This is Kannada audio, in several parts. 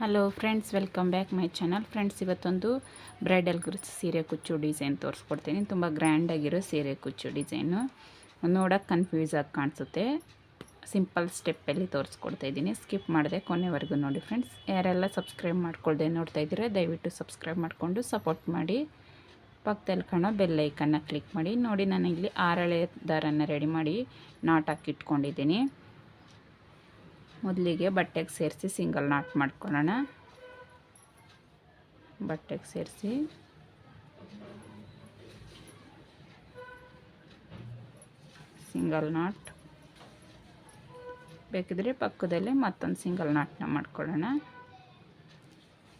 Hello friends welcome back my channel friends ಇವತ್ತೊಂದು ಬ್ರೈಡಲ್ ಸೀರೆ ಕುಚ್ಚು ಡಿಸೈನ್ ತೋರಿಸ್ಕೊಡ್ತೀನಿ. ತುಂಬ ಗ್ರ್ಯಾಂಡಾಗಿರೋ ಸೀರೆ ಕುಚ್ಚು ಡಿಸೈನು ನೋಡೋಕೆ ಕನ್ಫ್ಯೂಸ್ ಆಗಿ ಕಾಣಿಸುತ್ತೆ. ಸಿಂಪಲ್ ಸ್ಟೆಪ್ಪಲ್ಲಿ ತೋರಿಸ್ಕೊಡ್ತಾ ಇದ್ದೀನಿ. ಸ್ಕಿಪ್ ಮಾಡಿದೆ ಕೊನೆವರೆಗೂ ನೋಡಿ ಫ್ರೆಂಡ್ಸ್ ಯಾರೆಲ್ಲ ಸಬ್ಸ್ಕ್ರೈಬ್ ಮಾಡ್ಕೊಳ್ದೆ ನೋಡ್ತಾ ಇದ್ದೀರ, ದಯವಿಟ್ಟು ಸಬ್ಸ್ಕ್ರೈಬ್ ಮಾಡಿಕೊಂಡು ಸಪೋರ್ಟ್ ಮಾಡಿ. ಪಕ್ಕದಲ್ಲಿ ಕಾಣೋ ಬೆಲ್ ಐಕನ್ನ ಕ್ಲಿಕ್ ಮಾಡಿ. ನೋಡಿ ನಾನು ಇಲ್ಲಿ ಆರಳೆ ದಾರನ್ನು ರೆಡಿ ಮಾಡಿ ನಾಟ್ ಹಾಕಿ ಇಟ್ಕೊಂಡಿದ್ದೀನಿ. ಮೊದಲಿಗೆ ಬಟ್ಟೆಗೆ ಸೇರಿಸಿ ಸಿಂಗಲ್ ನಾಟ್ ಮಾಡ್ಕೊಳ್ಳೋಣ. ಬಟ್ಟೆಗೆ ಸೇರಿಸಿ. Single knot. ಬೇಕಿದ್ರೆ ಪಕ್ಕದಲ್ಲಿ ಮತ್ತೊಂದು ಸಿಂಗಲ್ ನಾಟ್ನ ಮಾಡ್ಕೊಳ್ಳೋಣ.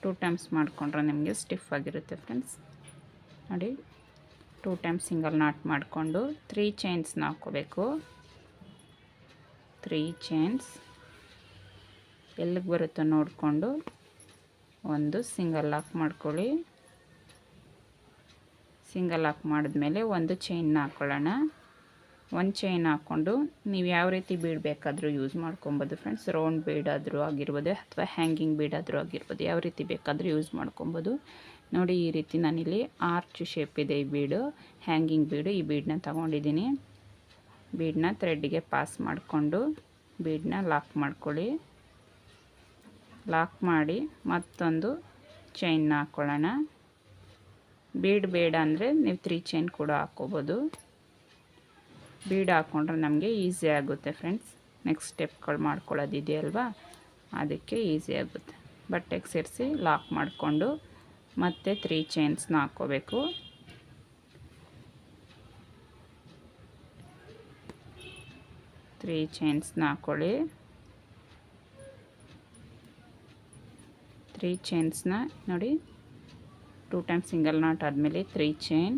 ಟೂ ಟೈಮ್ಸ್ ಮಾಡಿಕೊಂಡ್ರೆ ನಿಮಗೆ ಸ್ಟಿಫ್ ಆಗಿರುತ್ತೆ ಫ್ರೆಂಡ್ಸ್. ನೋಡಿ, ಟೂ ಟೈಮ್ಸ್ ಸಿಂಗಲ್ ನಾಟ್ ಮಾಡಿಕೊಂಡು ತ್ರೀ ಚೈನ್ಸ್ನ ಹಾಕೋಬೇಕು ತ್ರೀ ಚೈನ್ಸ್. ಎಲ್ಲಿಗೆ ಬರುತ್ತೋ ನೋಡಿಕೊಂಡು ಒಂದು ಸಿಂಗಲ್ ಲಾಕ್ ಮಾಡ್ಕೊಳ್ಳಿ. ಸಿಂಗಲ್ ಲಾಕ್ ಮಾಡಿದ್ಮೇಲೆ ಒಂದು ಚೈನ್ನ ಹಾಕ್ಕೊಳ್ಳೋಣ ಒಂದು ಚೈನ್ ಹಾಕ್ಕೊಂಡು ನೀವು ಯಾವ ರೀತಿ ಬೀಡ್ ಬೇಕಾದರೂ ಯೂಸ್ ಮಾಡ್ಕೊಬೋದು ಫ್ರೆಂಡ್ಸ್. ರೌಂಡ್ ಬೀಡಾದರೂ ಆಗಿರ್ಬೋದು ಅಥವಾ ಹ್ಯಾಂಗಿಂಗ್ ಬೀಡಾದರೂ ಆಗಿರ್ಬೋದು ಯಾವ ರೀತಿ ಬೇಕಾದರೂ ಯೂಸ್ ಮಾಡ್ಕೊಬೋದು. ನೋಡಿ ಈ ರೀತಿ ನಾನಿಲ್ಲಿ ಆರ್ಚ್ ಶೇಪ್ ಇದೆ ಈ ಬೀಡು. ಹ್ಯಾಂಗಿಂಗ್ ಬೀಡು ಈ ಬೀಡನ್ನ ತಗೊಂಡಿದ್ದೀನಿ. ಬೀಡನ್ನ ಥ್ರೆಡ್ಗೆ ಪಾಸ್ ಮಾಡಿಕೊಂಡು ಬೀಡನ್ನ ಲಾಕ್ ಮಾಡ್ಕೊಳ್ಳಿ. ಲಾಕ್ ಮಾಡಿ ಮತ್ತೊಂದು ಚೈನ್ ಹಾಕ್ಕೊಳ್ಳೋಣ ಬೀಡ್ ಬೇಡ ಅಂದರೆ ನೀವು ತ್ರೀ ಚೈನ್ ಕೂಡ ಹಾಕ್ಕೋಬೋದು ಬೀಡ್ ಹಾಕ್ಕೊಂಡ್ರೆ ನಮಗೆ ಈಸಿ ಆಗುತ್ತೆ ಫ್ರೆಂಡ್ಸ್ ನೆಕ್ಸ್ಟ್ ಸ್ಟೆಪ್ಗಳು ಮಾಡ್ಕೊಳ್ಳೋದಿದೆಯಲ್ವಾ ಅದಕ್ಕೆ ಈಸಿ ಆಗುತ್ತೆ. ಬಟ್ಟೆಗೆ ಸೇರಿಸಿ ಲಾಕ್ ಮಾಡಿಕೊಂಡು ಮತ್ತೆ ತ್ರೀ ಚೈನ್ಸ್ನ ಹಾಕ್ಕೋಬೇಕು. ತ್ರೀ ಚೈನ್ಸ್ನ ಹಾಕ್ಕೊಳ್ಳಿ ತ್ರೀ ಚೈನ್ಸ್ನ ನೋಡಿ. ಟೂ ಟೈಮ್ ಸಿಂಗಲ್ ನಾಟ್ ಆದಮೇಲೆ ತ್ರೀ ಚೈನ್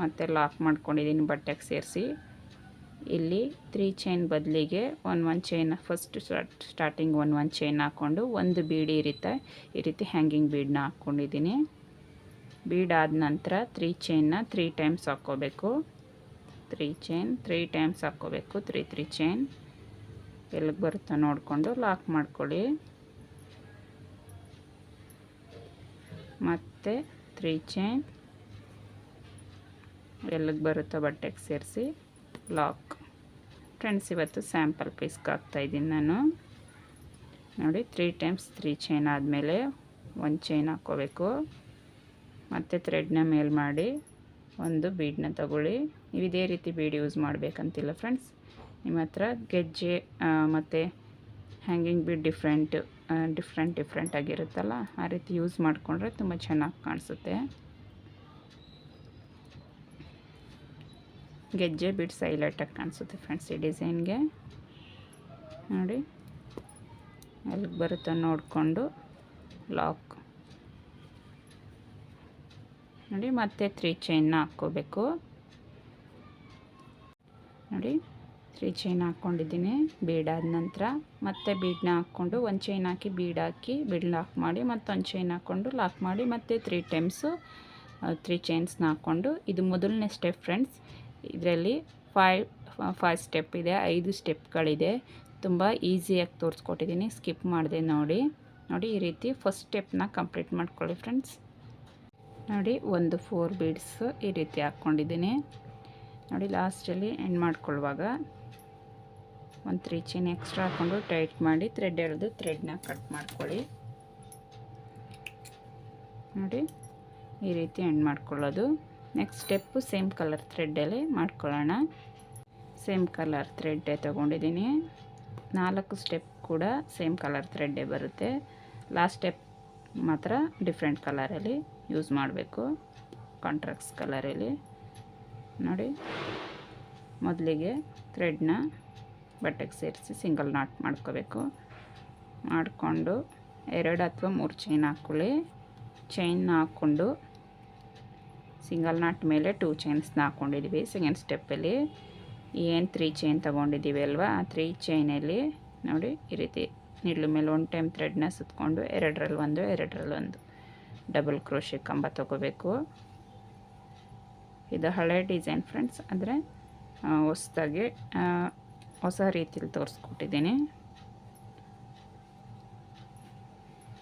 ಮತ್ತು ಲಾಕ್ ಮಾಡ್ಕೊಂಡಿದ್ದೀನಿ ಬಟ್ಟೆಗೆ ಸೇರಿಸಿ. ಇಲ್ಲಿ ತ್ರೀ ಚೈನ್ ಬದಲಿಗೆ one one chain first start starting one one chain ಹಾಕ್ಕೊಂಡು ಒಂದು ಬೀಡಿ ಇರುತ್ತೆ ಈ ರೀತಿ ಹ್ಯಾಂಗಿಂಗ್ ಬೀಡನ್ನ ಹಾಕ್ಕೊಂಡಿದ್ದೀನಿ ಆದ ನಂತರ ತ್ರೀ ಚೈನ್ನ ತ್ರೀ ಟೈಮ್ಸ್ ಹಾಕ್ಕೋಬೇಕು. ತ್ರೀ ಚೈನ್ ತ್ರೀ ಟೈಮ್ಸ್ ಹಾಕ್ಕೋಬೇಕು. ತ್ರೀ ತ್ರೀ ಚೈನ್ ಎಲ್ಲಿಗೆ ಬರುತ್ತೋ ನೋಡಿಕೊಂಡು ಲಾಕ್ ಮಾಡ್ಕೊಳ್ಳಿ. ಮತ್ತು ತ್ರೀ ಚೈನ್ ಎಲ್ಲಿಗೆ ಬರುತ್ತೋ ಬಟ್ಟೆಗೆ ಸೇರಿಸಿ ಲಾಕ್ ಫ್ರೆಂಡ್ಸ್ ಇವತ್ತು ಸ್ಯಾಂಪಲ್ ಪೀಸ್ಗೆ ಹಾಕ್ತಾಯಿದ್ದೀನಿ ನಾನು. ನೋಡಿ ತ್ರೀ ಟೈಮ್ಸ್ ತ್ರೀ ಚೈನ್ ಆದಮೇಲೆ ಒಂದು ಚೈನ್ ಹಾಕ್ಕೋಬೇಕು. ಮತ್ತು ಥ್ರೆಡ್ನ ಮೇಲ್ ಮಾಡಿ ಒಂದು ಬೀಡನ್ನ ತಗೊಳ್ಳಿ. ನೀವು ಇದೇ ರೀತಿ ಬೀಡ್ ಯೂಸ್ ಮಾಡಬೇಕಂತಿಲ್ಲ ಫ್ರೆಂಡ್ಸ್ ನಿಮ್ಮ ಹತ್ರ ಗೆಜ್ಜೆ ಮತ್ತು hanging bead different different different ಆಗಿರುತ್ತಲ್ಲ, ಆ ರೀತಿ ಯೂಸ್ ಮಾಡಿಕೊಂಡ್ರೆ ತುಂಬ ಚೆನ್ನಾಗಿ ಕಾಣಿಸುತ್ತೆ. ಗೆಜ್ಜೆ ಬಿಟ್ಟು ಹೈಲೈಟಾಗಿ ಕಾಣಿಸುತ್ತೆ ಫ್ರೆಂಡ್ಸ್ ಈ ಡಿಸೈನ್ಗೆ ನೋಡಿ ಎಲ್ಲಿಗೆ ಬರುತ್ತೋ ನೋಡಿಕೊಂಡು ಲಾಕ್ ನೋಡಿ, ಮತ್ತೆ ತ್ರೀ ಚೈನ್ನ ಹಾಕ್ಕೋಬೇಕು. ನೋಡಿ. ತ್ರೀ ಚೈನ್ ಹಾಕ್ಕೊಂಡಿದ್ದೀನಿ ಬೀಡಾದ ನಂತರ. ಮತ್ತೆ ಬೀಡ್ನ ಹಾಕ್ಕೊಂಡು ಒಂದು ಚೈನ್ ಹಾಕಿ ಬೀಡ್ ಹಾಕಿ ಬೀಡ್ ಲಾಕ್ ಮಾಡಿ ಮತ್ತೊಂದು ಚೈನ್ ಹಾಕ್ಕೊಂಡು ಲಾಕ್ ಮಾಡಿ ಮತ್ತೆ ತ್ರೀ ಟೈಮ್ಸು ತ್ರೀ ಚೈನ್ಸ್ನ ಹಾಕ್ಕೊಂಡು. ಇದು ಮೊದಲನೇ ಸ್ಟೆಪ್ ಫ್ರೆಂಡ್ಸ್ ಇದರಲ್ಲಿ ಫೈವ್ ಫೈವ್ ಸ್ಟೆಪ್ ಇದೆ, ಐದು ಸ್ಟೆಪ್ಗಳಿದೆ ತುಂಬ ಈಸಿಯಾಗಿ ತೋರಿಸ್ಕೊಟ್ಟಿದ್ದೀನಿ ಸ್ಕಿಪ್ ಮಾಡಿದೆ ನೋಡಿ. ನೋಡಿ ಈ ರೀತಿ ಫಸ್ಟ್ ಸ್ಟೆಪ್ನ ಕಂಪ್ಲೀಟ್ ಮಾಡ್ಕೊಳ್ಳಿ ಫ್ರೆಂಡ್ಸ್ ನೋಡಿ ಒಂದು ಫೋರ್ ಬೀಡ್ಸ್ ಈ ರೀತಿ ಹಾಕ್ಕೊಂಡಿದ್ದೀನಿ ನೋಡಿ ಲಾಸ್ಟಲ್ಲಿ ಎಂಡ್ ಮಾಡ್ಕೊಳ್ಳುವಾಗ. ಒಂದು ತ್ರೀ ಚೈನ್ ಎಕ್ಸ್ಟ್ರಾ ಹಾಕ್ಕೊಂಡು ಟೈಟ್ ಮಾಡಿ ಥ್ರೆಡ್ ಎಳೆದು ಥ್ರೆಡ್ನ ಕಟ್ ಮಾಡ್ಕೊಳ್ಳಿ. ನೋಡಿ, ಈ ರೀತಿ ಎಂಡ್ ಮಾಡ್ಕೊಳ್ಳೋದು. ನೆಕ್ಸ್ಟ್ ಸ್ಟೆಪ್ಪು ಸೇಮ್ ಕಲರ್ ಥ್ರೆಡ್ಡಲ್ಲಿ ಮಾಡ್ಕೊಳ್ಳೋಣ. ಸೇಮ್ ಕಲರ್ ಥ್ರೆಡ್ಡೇ ತೊಗೊಂಡಿದ್ದೀನಿ. ನಾಲ್ಕು ಸ್ಟೆಪ್ ಕೂಡ ಸೇಮ್ ಕಲರ್ ಥ್ರೆಡ್ಡೇ ಬರುತ್ತೆ. ಲಾಸ್ಟ್ ಸ್ಟೆಪ್ ಮಾತ್ರ ಡಿಫ್ರೆಂಟ್ ಕಲರಲ್ಲಿ ಯೂಸ್ ಮಾಡಬೇಕು. ಕಾಂಟ್ರಾಕ್ಟ್ಸ್ ಕಲರಲ್ಲಿ ನೋಡಿ, ಮೊದಲಿಗೆ ಥ್ರೆಡ್ನ ಬಟ್ಟೆಗೆ ಸೇರಿಸಿ ಸಿಂಗಲ್ ನಾಟ್ ಮಾಡ್ಕೋಬೇಕು. ಮಾಡಿಕೊಂಡು ಎರಡು ಅಥವಾ ಮೂರು ಚೈನ್ ಹಾಕ್ಕೊಳ್ಳಿ ಚೈನ್ ಹಾಕ್ಕೊಂಡು ಸಿಂಗಲ್ ನಾಟ್ ಮೇಲೆ ಟೂ ಚೈನ್ಸ್ನ ಹಾಕ್ಕೊಂಡಿದ್ದೀವಿ ಸೆಕೆಂಡ್ ಸ್ಟೆಪ್ಪಲ್ಲಿ. ಏನು ತ್ರೀ ಚೈನ್ ತೊಗೊಂಡಿದ್ದೀವಿ ಅಲ್ವಾ? ಆ ತ್ರೀ ಚೈನಲ್ಲಿ ನೋಡಿ ಈ ರೀತಿ ನಿಡ್ಲು ಮೇಲೆ ಒನ್ ಟೈಮ್ ಥ್ರೆಡ್ನ ಸುತ್ತಕೊಂಡು ಎರಡರಲ್ಲಿ ಒಂದು ಎರಡರಲ್ಲಿ ಒಂದು. ಡಬಲ್ ಕ್ರೋಶಿ ಕಂಬ ತೊಗೋಬೇಕು. ಇದು ಹಳೆ ಡಿಸೈನ್ ಫ್ರೆಂಡ್ಸ್ ಅಂದರೆ ಹೊಸ್ದಾಗಿ ಹೊಸ ರೀತಿಯಲ್ಲಿ ತೋರಿಸ್ಕೊಟ್ಟಿದ್ದೀನಿ.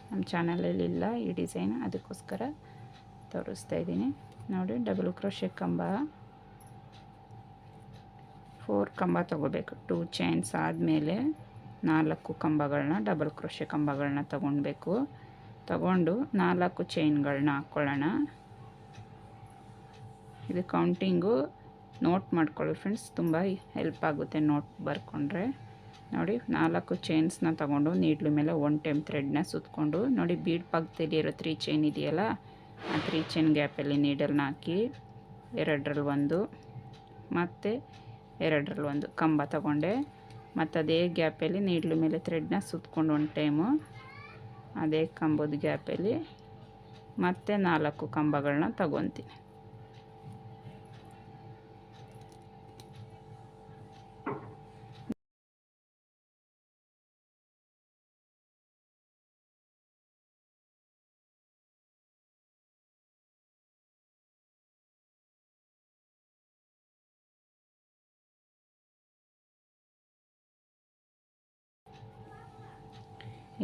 ನಮ್ಮ ಚಾನಲಲ್ಲಿ ಇಲ್ಲ ಈ ಡಿಸೈನ್, ಅದಕ್ಕೋಸ್ಕರ ತೋರಿಸ್ತಾ ಇದ್ದೀನಿ. ನೋಡಿ, ಡಬಲ್ ಕ್ರೋಶೆ ಕಂಬ. ಫೋರ್ ಕಂಬ ತೊಗೋಬೇಕು, ಟೂ ಚೈನ್ಸ್ ಆದಮೇಲೆ ನಾಲ್ಕು ಕಂಬಗಳನ್ನ ಡಬಲ್ ಕ್ರೋಶೆ ಕಂಬಗಳನ್ನ ತಗೊಳ್ಬೇಕು ತಗೊಂಡು ನಾಲ್ಕು ಚೈನ್ಗಳನ್ನ ಹಾಕ್ಕೊಳ್ಳೋಣ ಇದು ಕೌಂಟಿಂಗು ನೋಟ್ ಮಾಡ್ಕೊಳ್ಳಿ ಫ್ರೆಂಡ್ಸ್ ತುಂಬ ಹೆಲ್ಪ್ ಆಗುತ್ತೆ ನೋಟ್ ಬರ್ಕೊಂಡ್ರೆ. ನೋಡಿ, ನಾಲ್ಕು ಚೈನ್ಸ್ನ ತಗೊಂಡು ನೀಡ್ಲು ಮೇಲೆ ಒನ್ ಟೈಮ್ ಥ್ರೆಡ್ನ ಸುತ್ತಕೊಂಡು ನೋಡಿ ಬೀಡ್ ಪಕ್ಕದಲ್ಲಿ ಇರೋ ತ್ರೀ ಚೈನ್ ಇದೆಯಲ್ಲ, ಆ ತ್ರೀ ಚೈನ್ ಗ್ಯಾಪಲ್ಲಿ ನೀಡಲ್ನ ಹಾಕಿ, ಎರಡರಲ್ಲಿ ಒಂದು, ಮತ್ತು ಎರಡರಲ್ಲಿ ಒಂದು ಕಂಬ ತಗೊಂಡೆ. ಮತ್ತು ಅದೇ ಗ್ಯಾಪಲ್ಲಿ ನೀಡ್ಲು ಮೇಲೆ ಥ್ರೆಡ್ನ ಸುತ್ತಕೊಂಡು ಒನ್ ಟೈಮು ಅದೇ ಕಂಬದ ಗ್ಯಾಪಲ್ಲಿ ಮತ್ತು ನಾಲ್ಕು ಕಂಬಗಳನ್ನ ತಗೊತೀನಿ.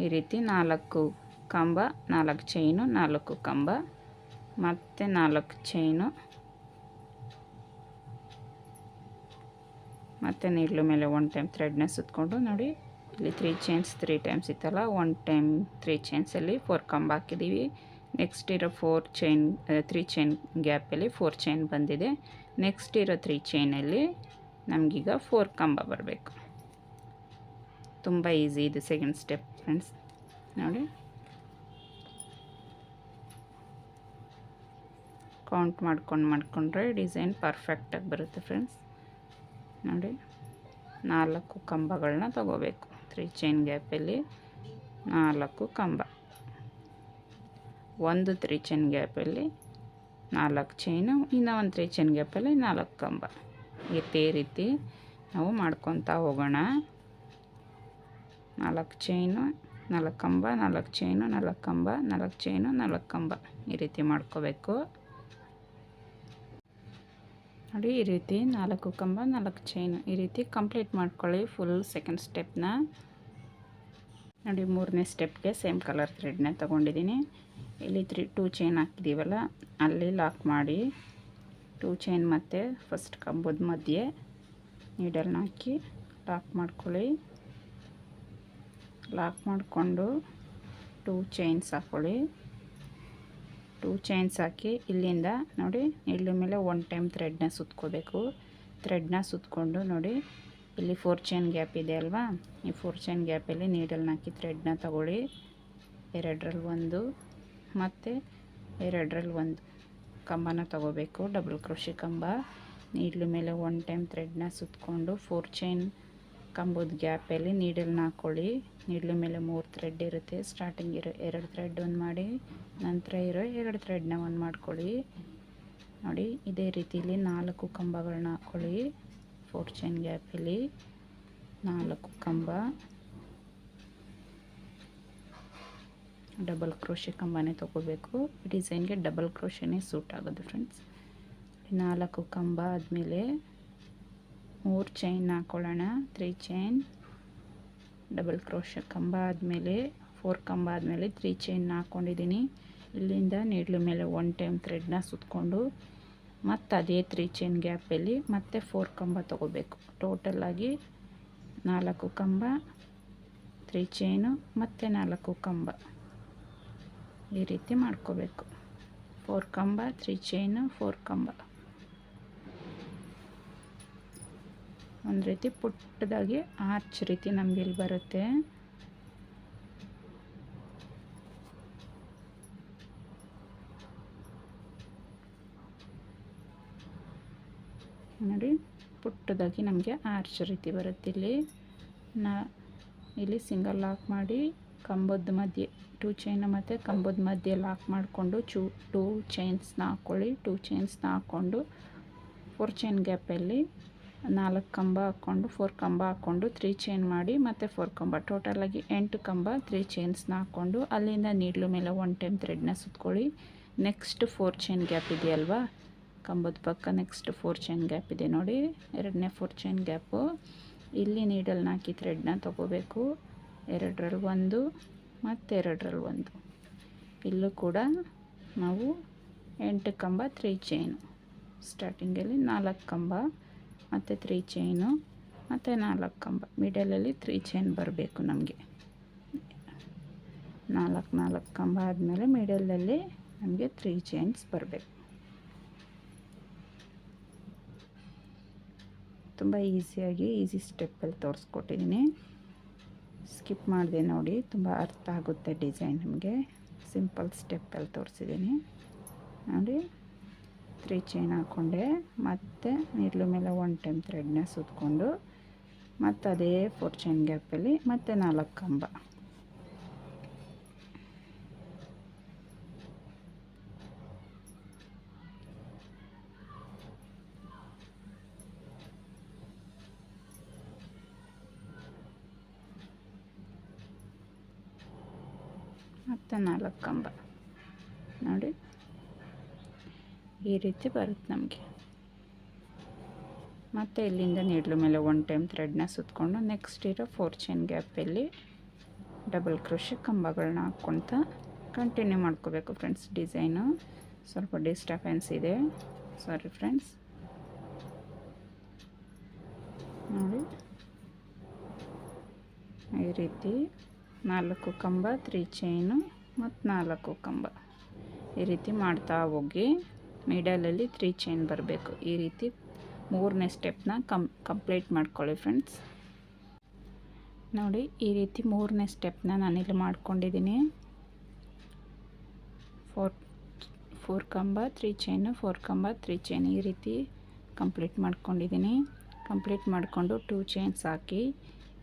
ಈ ರೀತಿ ನಾಲ್ಕು ಕಂಬ, ನಾಲ್ಕು ಚೈನು ನಾಲ್ಕು ಕಂಬ, ಮತ್ತು ನಾಲ್ಕು ಚೈನು ಮತ್ತು ನೀಡ್ಲು ಮೇಲೆ ಒನ್ ಟೈಮ್ ಥ್ರೆಡ್ನ ಸುತ್ತಕೊಂಡು ನೋಡಿ. ಇಲ್ಲಿ ತ್ರೀ ಚೈನ್ಸ್ ತ್ರೀ ಟೈಮ್ಸ್ ಇತ್ತಲ್ಲ ಒನ್ ಟೈಮ್ ತ್ರೀ ಚೈನ್ಸಲ್ಲಿ ಫೋರ್ ಕಂಬ ಹಾಕಿದ್ದೀವಿ ನೆಕ್ಸ್ಟ್ ಇರೋ ಫೋರ್ ಚೈನ್ ತ್ರೀ ಚೈನ್ ಗ್ಯಾಪಲ್ಲಿ ಫೋರ್ ಚೈನ್ ಬಂದಿದೆ. ನೆಕ್ಸ್ಟ್ ಇರೋ ತ್ರೀ ಚೈನಲ್ಲಿ ನಮಗೀಗ ಫೋರ್ ಕಂಬ ಬರಬೇಕು. ತುಂಬ ಈಸಿ ಇದು ಸೆಕೆಂಡ್ ಸ್ಟೆಪ್ ಫ್ರೆಂಡ್ಸ್ ನೋಡಿ. ಕೌಂಟ್ ಮಾಡ್ಕೊಂಡು ಮಾಡಿಕೊಂಡ್ರೆ ಡಿಸೈನ್ ಪರ್ಫೆಕ್ಟಾಗಿ ಬರುತ್ತೆ ಫ್ರೆಂಡ್ಸ್ ನೋಡಿ. ನಾಲ್ಕು ಕಂಬಗಳನ್ನ ತಗೋಬೇಕು. ತ್ರೀ ಚೈನ್ ಗ್ಯಾಪಲ್ಲಿ ನಾಲ್ಕು ಕಂಬ. ಒಂದು ತ್ರೀ ಚೈನ್ ಗ್ಯಾಪಲ್ಲಿ ನಾಲ್ಕು ಚೈನು ಇನ್ನೂ ಒಂದು ತ್ರೀ ಚೈನ್ ಗ್ಯಾಪಲ್ಲಿ ನಾಲ್ಕು ಕಂಬ. ಇದೇ ರೀತಿ ನಾವು ಮಾಡ್ಕೊತಾ ಹೋಗೋಣ. ನಾಲ್ಕು ಚೈನು ನಾಲ್ಕು ಕಂಬ, ನಾಲ್ಕು ಚೈನು ನಾಲ್ಕು ಕಂಬ, ನಾಲ್ಕು ಚೈನು ನಾಲ್ಕು ಕಂಬ. ಈ ರೀತಿ ಮಾಡ್ಕೋಬೇಕು. ನೋಡಿ, ಈ ರೀತಿ ನಾಲ್ಕು ಕಂಬ, ನಾಲ್ಕು ಚೈನು ಈ ರೀತಿ ಕಂಪ್ಲೀಟ್ ಮಾಡ್ಕೊಳ್ಳಿ ಫುಲ್ ಸೆಕೆಂಡ್ ಸ್ಟೆಪ್ನ ನೋಡಿ, ಮೂರನೇ ಸ್ಟೆಪ್ಗೆ ಸೇಮ್ ಕಲರ್ ಥ್ರೆಡ್ನ ತೊಗೊಂಡಿದ್ದೀನಿ. ಇಲ್ಲಿ ತ್ರೀ ಟೂ ಚೈನ್ ಹಾಕಿದ್ದೀವಲ್ಲ ಅಲ್ಲಿ ಲಾಕ್ ಮಾಡಿ. ಟೂ ಚೈನ್ ಮತ್ತು ಫಸ್ಟ್ ಕಂಬದ ಮಧ್ಯೆ ನೀಡಲ್ನ ಹಾಕಿ ಲಾಕ್ ಮಾಡ್ಕೊಳ್ಳಿ. ಲಾಕ್ ಮಾಡಿಕೊಂಡು ಟೂ ಚೈನ್ಸ್ ಹಾಕ್ಕೊಳ್ಳಿ. ಟೂ ಚೈನ್ಸ್ ಹಾಕಿ ಇಲ್ಲಿಂದ ನೋಡಿ, ಇಲ್ಲಿ ಮೇಲೆ ಒನ್ ಟೈಮ್ ಥ್ರೆಡ್ನ ಸುತ್ಕೋಬೇಕು. ಥ್ರೆಡ್ನ ಸುತ್ಕೊಂಡು ನೋಡಿ, ಇಲ್ಲಿ ಫೋರ್ ಚೈನ್ ಗ್ಯಾಪ್ ಇದೆ ಅಲ್ವಾ? ಈ ಫೋರ್ ಚೈನ್ ಗ್ಯಾಪಲ್ಲಿ ನೀಡಲ್ನ ಹಾಕಿ ಥ್ರೆಡ್ನ ತಗೊಳ್ಳಿ. ಎರಡರಲ್ಲಿ ಒಂದು, ಮತ್ತು ಎರಡರಲ್ಲಿ ಒಂದು ಕಂಬನ ತಗೋಬೇಕು, ಡಬಲ್ ಕೃಷಿ ಕಂಬ. ನೀಡ್ಲು ಮೇಲೆ ಒನ್ ಟೈಮ್ ಥ್ರೆಡ್ನ ಸುತ್ತಕೊಂಡು ಫೋರ್ ಚೈನ್ ಕಂಬದ ಗ್ಯಾಪಲ್ಲಿ ನೀಡಲ್ನ ಹಾಕ್ಕೊಳ್ಳಿ ನೀಡ್ಲ ಮೇಲೆ ಮೂರು ಥ್ರೆಡ್ ಇರುತ್ತೆ. ಸ್ಟಾರ್ಟಿಂಗ್ ಇರೋ ಎರಡು ಥ್ರೆಡ್ ಒಂದು ಮಾಡಿ, ನಂತರ ಇರೋ ಎರಡು ಥ್ರೆಡ್ನ ಒಂದು ಮಾಡ್ಕೊಳ್ಳಿ. ನೋಡಿ, ಇದೇ ರೀತಿಲಿ ನಾಲ್ಕು ಕಂಬಗಳನ್ನ ಹಾಕ್ಕೊಳ್ಳಿ ಫೋರ್ ಚೈನ್ ಗ್ಯಾಪಲ್ಲಿ ನಾಲ್ಕು ಕಂಬ. ಡಬಲ್ ಕ್ರೋಶೆ ಕಂಬನೇ ತೊಗೋಬೇಕು. ಡಿಸೈನ್ಗೆ ಡಬಲ್ ಕ್ರೋಶೆನೇ ಸೂಟ್ ಆಗೋದು ಫ್ರೆಂಡ್ಸ್ ನಾಲ್ಕು ಕಂಬ ಆದಮೇಲೆ ಮೂರು ಚೈನ್ ಹಾಕ್ಕೊಳ್ಳೋಣ ತ್ರೀ ಚೈನ್ ಡಬಲ್ ಕ್ರೋಶ ಕಂಬ ಆದಮೇಲೆ ಫೋರ್ ಕಂಬ ಆದಮೇಲೆ ತ್ರೀ ಚೈನ್ ಹಾಕ್ಕೊಂಡಿದ್ದೀನಿ ಇಲ್ಲಿಂದ ನೀಡ್ಲು ಮೇಲೆ ಒನ್ ಟೈಮ್ ಥ್ರೆಡ್ನ ಸುತ್ತಕೊಂಡು ಮತ್ತು ಅದೇ ತ್ರೀ ಚೈನ್ ಗ್ಯಾಪಲ್ಲಿ ಮತ್ತೆ ಫೋರ್ ಕಂಬ ತೊಗೋಬೇಕು. ಟೋಟಲಾಗಿ ನಾಲ್ಕು ಕಂಬ ತ್ರೀ ಚೈನು ಮತ್ತು ನಾಲ್ಕು ಕಂಬ. ಈ ರೀತಿ ಮಾಡ್ಕೋಬೇಕು. ಫೋರ್ ಕಂಬ ತ್ರೀ ಚೈನು ಫೋರ್ ಕಂಬ. ಒಂದು ರೀತಿ ಪುಟ್ಟದಾಗಿ ಆರ್ಚ್ ರೀತಿ ನಮಗೆ ಇಲ್ಲಿ ಬರುತ್ತೆ. ನೋಡಿ, ಪುಟ್ಟದಾಗಿ ನಮಗೆ ಆರ್ಚ್ ರೀತಿ ಬರುತ್ತೆ ಇಲ್ಲಿ. ನಾ, ಇಲ್ಲಿ ಸಿಂಗಲ್ ಲಾಕ್ ಮಾಡಿ ಕಂಬದ ಮಧ್ಯೆ, ಟೂ ಚೈನ್ ಮತ್ತು ಕಂಬದ ಮಧ್ಯೆ ಲಾಕ್ ಮಾಡಿಕೊಂಡು ಚೂ, ಟೂ ಚೈನ್ಸ್ನ ಹಾಕ್ಕೊಳ್ಳಿ ಟೂ ಚೈನ್ಸ್ನ ಹಾಕ್ಕೊಂಡು ಫೋರ್ ಚೈನ್ ಗ್ಯಾಪಲ್ಲಿ ನಾಲ್ಕು ಕಂಬ ಹಾಕ್ಕೊಂಡು ಫೋರ್ ಕಂಬ ಹಾಕ್ಕೊಂಡು ತ್ರೀ ಚೈನ್ ಮಾಡಿ, ಮತ್ತು ಫೋರ್ ಕಂಬ. ಟೋಟಲಾಗಿ ಎಂಟು ಕಂಬ ತ್ರೀ ಚೈನ್ಸ್ನ ಹಾಕ್ಕೊಂಡು, ಅಲ್ಲಿಂದ ನೀಡ್ಲು ಮೇಲೆ ಒನ್ ಟೈಮ್ ಥ್ರೆಡ್ನ ಸುತ್ಕೊಳ್ಳಿ. ನೆಕ್ಸ್ಟ್ ಫೋರ್ ಚೈನ್ ಗ್ಯಾಪ್ ಇದೆಯಲ್ವಾ ಕಂಬದ ಪಕ್ಕ ನೆಕ್ಸ್ಟ್ ಫೋರ್ ಚೈನ್ ಗ್ಯಾಪ್ ಇದೆ ನೋಡಿ. ಎರಡನೇ ಫೋರ್ ಚೈನ್ ಗ್ಯಾಪು ಇಲ್ಲಿ ನೀಡಲ್ನ ಹಾಕಿ ಥ್ರೆಡ್ನ ತೊಗೋಬೇಕು. ಎರಡರಲ್ಲಿ ಒಂದು, ಮತ್ತು ಎರಡರಲ್ಲಿ ಒಂದು. ಇಲ್ಲೂ ಕೂಡ ನಾವು ಎಂಟು ಕಂಬ ತ್ರೀ ಚೈನು ಸ್ಟಾರ್ಟಿಂಗಲ್ಲಿ ನಾಲ್ಕು ಕಂಬ. ಮತ್ತು ತ್ರೀ ಚೈನು ಮತ್ತು ನಾಲ್ಕು ಕಂಬ. ಮಿಡಲಲ್ಲಿ ತ್ರೀ ಚೈನ್ ಬರಬೇಕು ನಮಗೆ. ನಾಲ್ಕು ನಾಲ್ಕು ಕಂಬ ಆದಮೇಲೆ ಮಿಡಲಲ್ಲಿ ನಮಗೆ ತ್ರೀ ಚೈನ್ಸ್ ಬರಬೇಕು. ತುಂಬ ಈಸಿಯಾಗಿ ಈಸಿ ಸ್ಟೆಪ್ಪಲ್ಲಿ ತೋರಿಸ್ಕೊಟ್ಟಿದ್ದೀನಿ ಸ್ಕಿಪ್ ಮಾಡಿದೆ ನೋಡಿ, ತುಂಬ ಅರ್ಥ ಆಗುತ್ತೆ ಡಿಸೈನ್ ನಮಗೆ. ಸಿಂಪಲ್ ಸ್ಟೆಪ್ಪಲ್ಲಿ ತೋರಿಸಿದ್ದೀನಿ ನೋಡಿ. ತ್ರೀ ಚೈನ್ ಹಾಕ್ಕೊಂಡೆ. ಮತ್ತು ನೀಡ್ಲು ಮೇಲೆ ಒನ್ ಟೈಮ್ ಥ್ರೆಡ್ನ ಸುತ್ತಕೊಂಡು ಮತ್ತು ಅದೇ ಫೋರ್ ಚೈನ್ ಗ್ಯಾಪಲ್ಲಿ ಮತ್ತು ನಾಲ್ಕು ಕಂಬ. ಮತ್ತು ನಾಲ್ಕು ಕಂಬ. ನೋಡಿ. ಈ ರೀತಿ ಬರುತ್ತೆ ನಮಗೆ. ಮತ್ತು ಇಲ್ಲಿಂದ ನೀಡ್ಲು ಮೇಲೆ ಒನ್ ಟೈಮ್ ಥ್ರೆಡ್ನ ಸುತ್ತಕೊಂಡು ನೆಕ್ಸ್ಟ್ ಇರೋ ಫೋರ್ ಚೈನ್ ಗ್ಯಾಪಲ್ಲಿ ಡಬಲ್ ಕ್ರೋಶೆ ಕಂಬಗಳನ್ನ ಹಾಕ್ಕೊಳ್ತಾ ಕಂಟಿನ್ಯೂ ಮಾಡ್ಕೋಬೇಕು ಫ್ರೆಂಡ್ಸ್ ಡಿಸೈನು ಸ್ವಲ್ಪ ಡಿಸ್ಟರ್ಬೆನ್ಸ್ ಇದೆ. ಸಾರಿ ಫ್ರೆಂಡ್ಸ್ ನೋಡಿ. ಈ ರೀತಿ ನಾಲ್ಕು ಕಂಬ ತ್ರೀ ಚೈನು ಮತ್ತು ನಾಲ್ಕು ಕಂಬ. ಈ ರೀತಿ ಮಾಡ್ತಾ ಹೋಗಿ. ಮಿಡಲಲ್ಲಿ ತ್ರೀ ಚೈನ್ ಬರಬೇಕು. ಈ ರೀತಿ ಮೂರನೇ ಸ್ಟೆಪ್ನ ಕಂ ಕಂಪ್ಲೀಟ್ ಮಾಡ್ಕೊಳ್ಳಿ ಫ್ರೆಂಡ್ಸ್ ನೋಡಿ, ಈ ರೀತಿ ಮೂರನೇ ಸ್ಟೆಪ್ನ ನಾನಿಲ್ಲಿ ಮಾಡ್ಕೊಂಡಿದ್ದೀನಿ. ಫೋರ್ ಫೋರ್ ಕಂಬ ತ್ರೀ ಚೈನು ಫೋರ್ ಕಂಬ ತ್ರೀ ಚೈನ್ ಈ ರೀತಿ ಕಂಪ್ಲೀಟ್ ಮಾಡ್ಕೊಂಡಿದ್ದೀನಿ. ಕಂಪ್ಲೀಟ್ ಮಾಡಿಕೊಂಡು ಟೂ ಚೈನ್ಸ್ ಹಾಕಿ,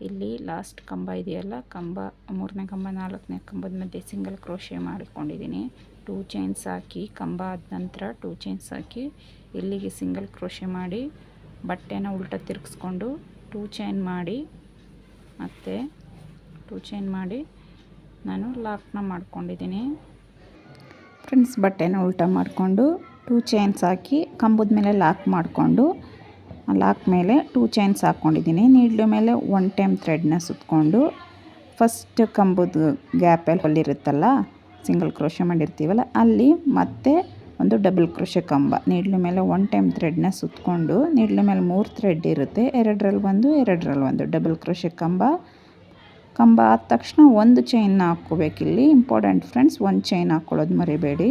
ಇಲ್ಲಿ ಲಾಸ್ಟ್ ಕಂಬ ಇದೆಯಲ್ಲ, ಕಂಬ, ಮೂರನೇ ಕಂಬ, ನಾಲ್ಕನೇ ಕಂಬದ ಮಧ್ಯೆ ಸಿಂಗಲ್ ಕ್ರೋಶೆ ಮಾಡ್ಕೊಂಡಿದ್ದೀನಿ. ಟೂ ಚೈನ್ಸ್ ಹಾಕಿ, ಕಂಬ ಆದ ನಂತರ ಟೂ ಚೈನ್ಸ್ ಹಾಕಿ, ಇಲ್ಲಿಗೆ ಸಿಂಗಲ್ ಕ್ರೋಶೆ ಮಾಡಿ, ಬಟ್ಟೆನ ಉಲ್ಟ ತಿರುಗಿಸ್ಕೊಂಡು ಟೂ ಚೈನ್ ಮಾಡಿ, ಮತ್ತು ಟೂ ಚೈನ್ ಮಾಡಿ ನಾನು ಲಾಕ್ನ ಮಾಡ್ಕೊಂಡಿದ್ದೀನಿ. ಫ್ರೆಂಡ್ಸ್, ಬಟ್ಟೆನ ಉಲ್ಟ ಮಾಡಿಕೊಂಡು ಟೂ ಚೈನ್ಸ್ ಹಾಕಿ, ಕಂಬದ ಮೇಲೆ ಲಾಕ್ ಮಾಡಿಕೊಂಡು, ಲಾಕ್ ಮೇಲೆ ಟೂ ಚೈನ್ಸ್ ಹಾಕ್ಕೊಂಡಿದ್ದೀನಿ ನೀಡ್ಲು ಮೇಲೆ ಒನ್ ಟೈಮ್ ಥ್ರೆಡ್ನ ಸುತ್ತಕೊಂಡು ಫಸ್ಟ್ ಕಂಬದ ಗ್ಯಾಪಲ್ಲಿ ಹೊಲಿರುತ್ತಲ್ಲ ಸಿಂಗಲ್ ಕ್ರೋಶೆ ಮಾಡಿರ್ತೀವಲ್ಲ, ಅಲ್ಲಿ ಮತ್ತೆ ಒಂದು ಡಬಲ್ ಕ್ರೋಶೆ ಕಂಬ. ನೀಡ್ಲು ಮೇಲೆ ಒನ್ ಟೈಮ್ ಥ್ರೆಡ್ನ ಸುತ್ತಕೊಂಡು ನೀಡ್ಲು ಮೇಲೆ ಮೂರು ಥ್ರೆಡ್ ಇರುತ್ತೆ. ಎರಡರಲ್ಲಿ ಒಂದು ಎರಡರಲ್ಲಿ ಒಂದು. ಡಬಲ್ ಕ್ರೋಶೆ ಕಂಬ. ಕಂಬ ಆದ ತಕ್ಷಣ ಒಂದು ಚೈನ್ನ ಹಾಕ್ಕೋಬೇಕಿಲ್ಲಿ ಇಂಪಾರ್ಟೆಂಟ್ ಫ್ರೆಂಡ್ಸ್ ಒಂದು ಚೈನ್ ಹಾಕ್ಕೊಳ್ಳೋದು ಮರಿಬೇಡಿ.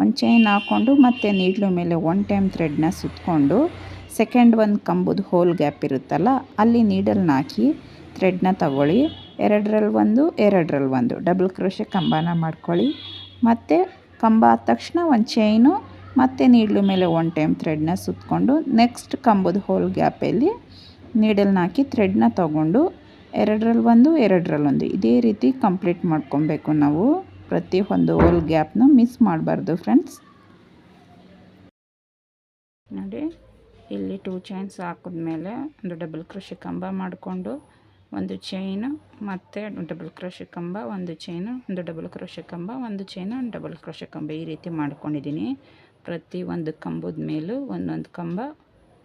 ಒಂದು ಚೈನ್ ಹಾಕ್ಕೊಂಡು ಮತ್ತೆ ನೀಡ್ಲು ಮೇಲೆ ಒನ್ ಟೈಮ್ ಥ್ರೆಡ್ನ ಸುತ್ತಕೊಂಡು ಸೆಕೆಂಡ್ ಒಂದು ಕಂಬದ ಹೋಲ್ ಗ್ಯಾಪ್ ಇರುತ್ತಲ್ಲ, ಅಲ್ಲಿ ನೀಡಲ್ನ ಹಾಕಿ ಥ್ರೆಡ್ನ ತಗೊಳ್ಳಿ. ಎರಡರಲ್ಲಿ ಒಂದು ಎರಡರಲ್ಲಿ ಒಂದು. ಡಬಲ್ ಕ್ರೋಶೆ ಕಂಬನ ಮಾಡ್ಕೊಳ್ಳಿ. ಮತ್ತು ಕಂಬ ಆದ ತಕ್ಷಣ ಒಂದು ಚೈನು ಮತ್ತು ನೀಡ್ಲು ಮೇಲೆ ಒನ್ ಟೈಮ್ ಥ್ರೆಡ್ನ ಸುತ್ತಕೊಂಡು ನೆಕ್ಸ್ಟ್ ಕಂಬದ ಹೋಲ್ ಗ್ಯಾಪಲ್ಲಿ ನೀಡಲ್ನ ಹಾಕಿ ಥ್ರೆಡ್ನ ತಗೊಂಡು ಎರಡರಲ್ಲಿ ಒಂದು ಎರಡರಲ್ಲಿ ಒಂದು. ಇದೇ ರೀತಿ ಕಂಪ್ಲೀಟ್ ಮಾಡ್ಕೊಬೇಕು ನಾವು. ಪ್ರತಿ ಒಂದು ಹೋಲ್ ಗ್ಯಾಪ್ನ ಮಿಸ್ ಮಾಡಬಾರ್ದು ಫ್ರೆಂಡ್ಸ್ ನೋಡಿ, ಇಲ್ಲಿ ಟೂ ಚೈನ್ಸ್ ಹಾಕಿದ್ಮೇಲೆ ಒಂದು ಡಬಲ್ ಕೃಷಿ ಕಂಬ ಮಾಡಿಕೊಂಡು ಒಂದು ಚೈನು ಮತ್ತು ಡಬಲ್ ಕ್ರೋಶೆ ಕಂಬ, ಒಂದು ಚೈನು ಒಂದು ಡಬಲ್ ಕ್ರೋಶೆ ಕಂಬ, ಒಂದು ಚೈನು ಒಂದು ಡಬಲ್ ಕ್ರೋಶೆ ಕಂಬ. ಈ ರೀತಿ ಮಾಡ್ಕೊಂಡಿದ್ದೀನಿ. ಪ್ರತಿ ಒಂದು ಕಂಬದ ಮೇಲೂ ಒಂದೊಂದು ಕಂಬ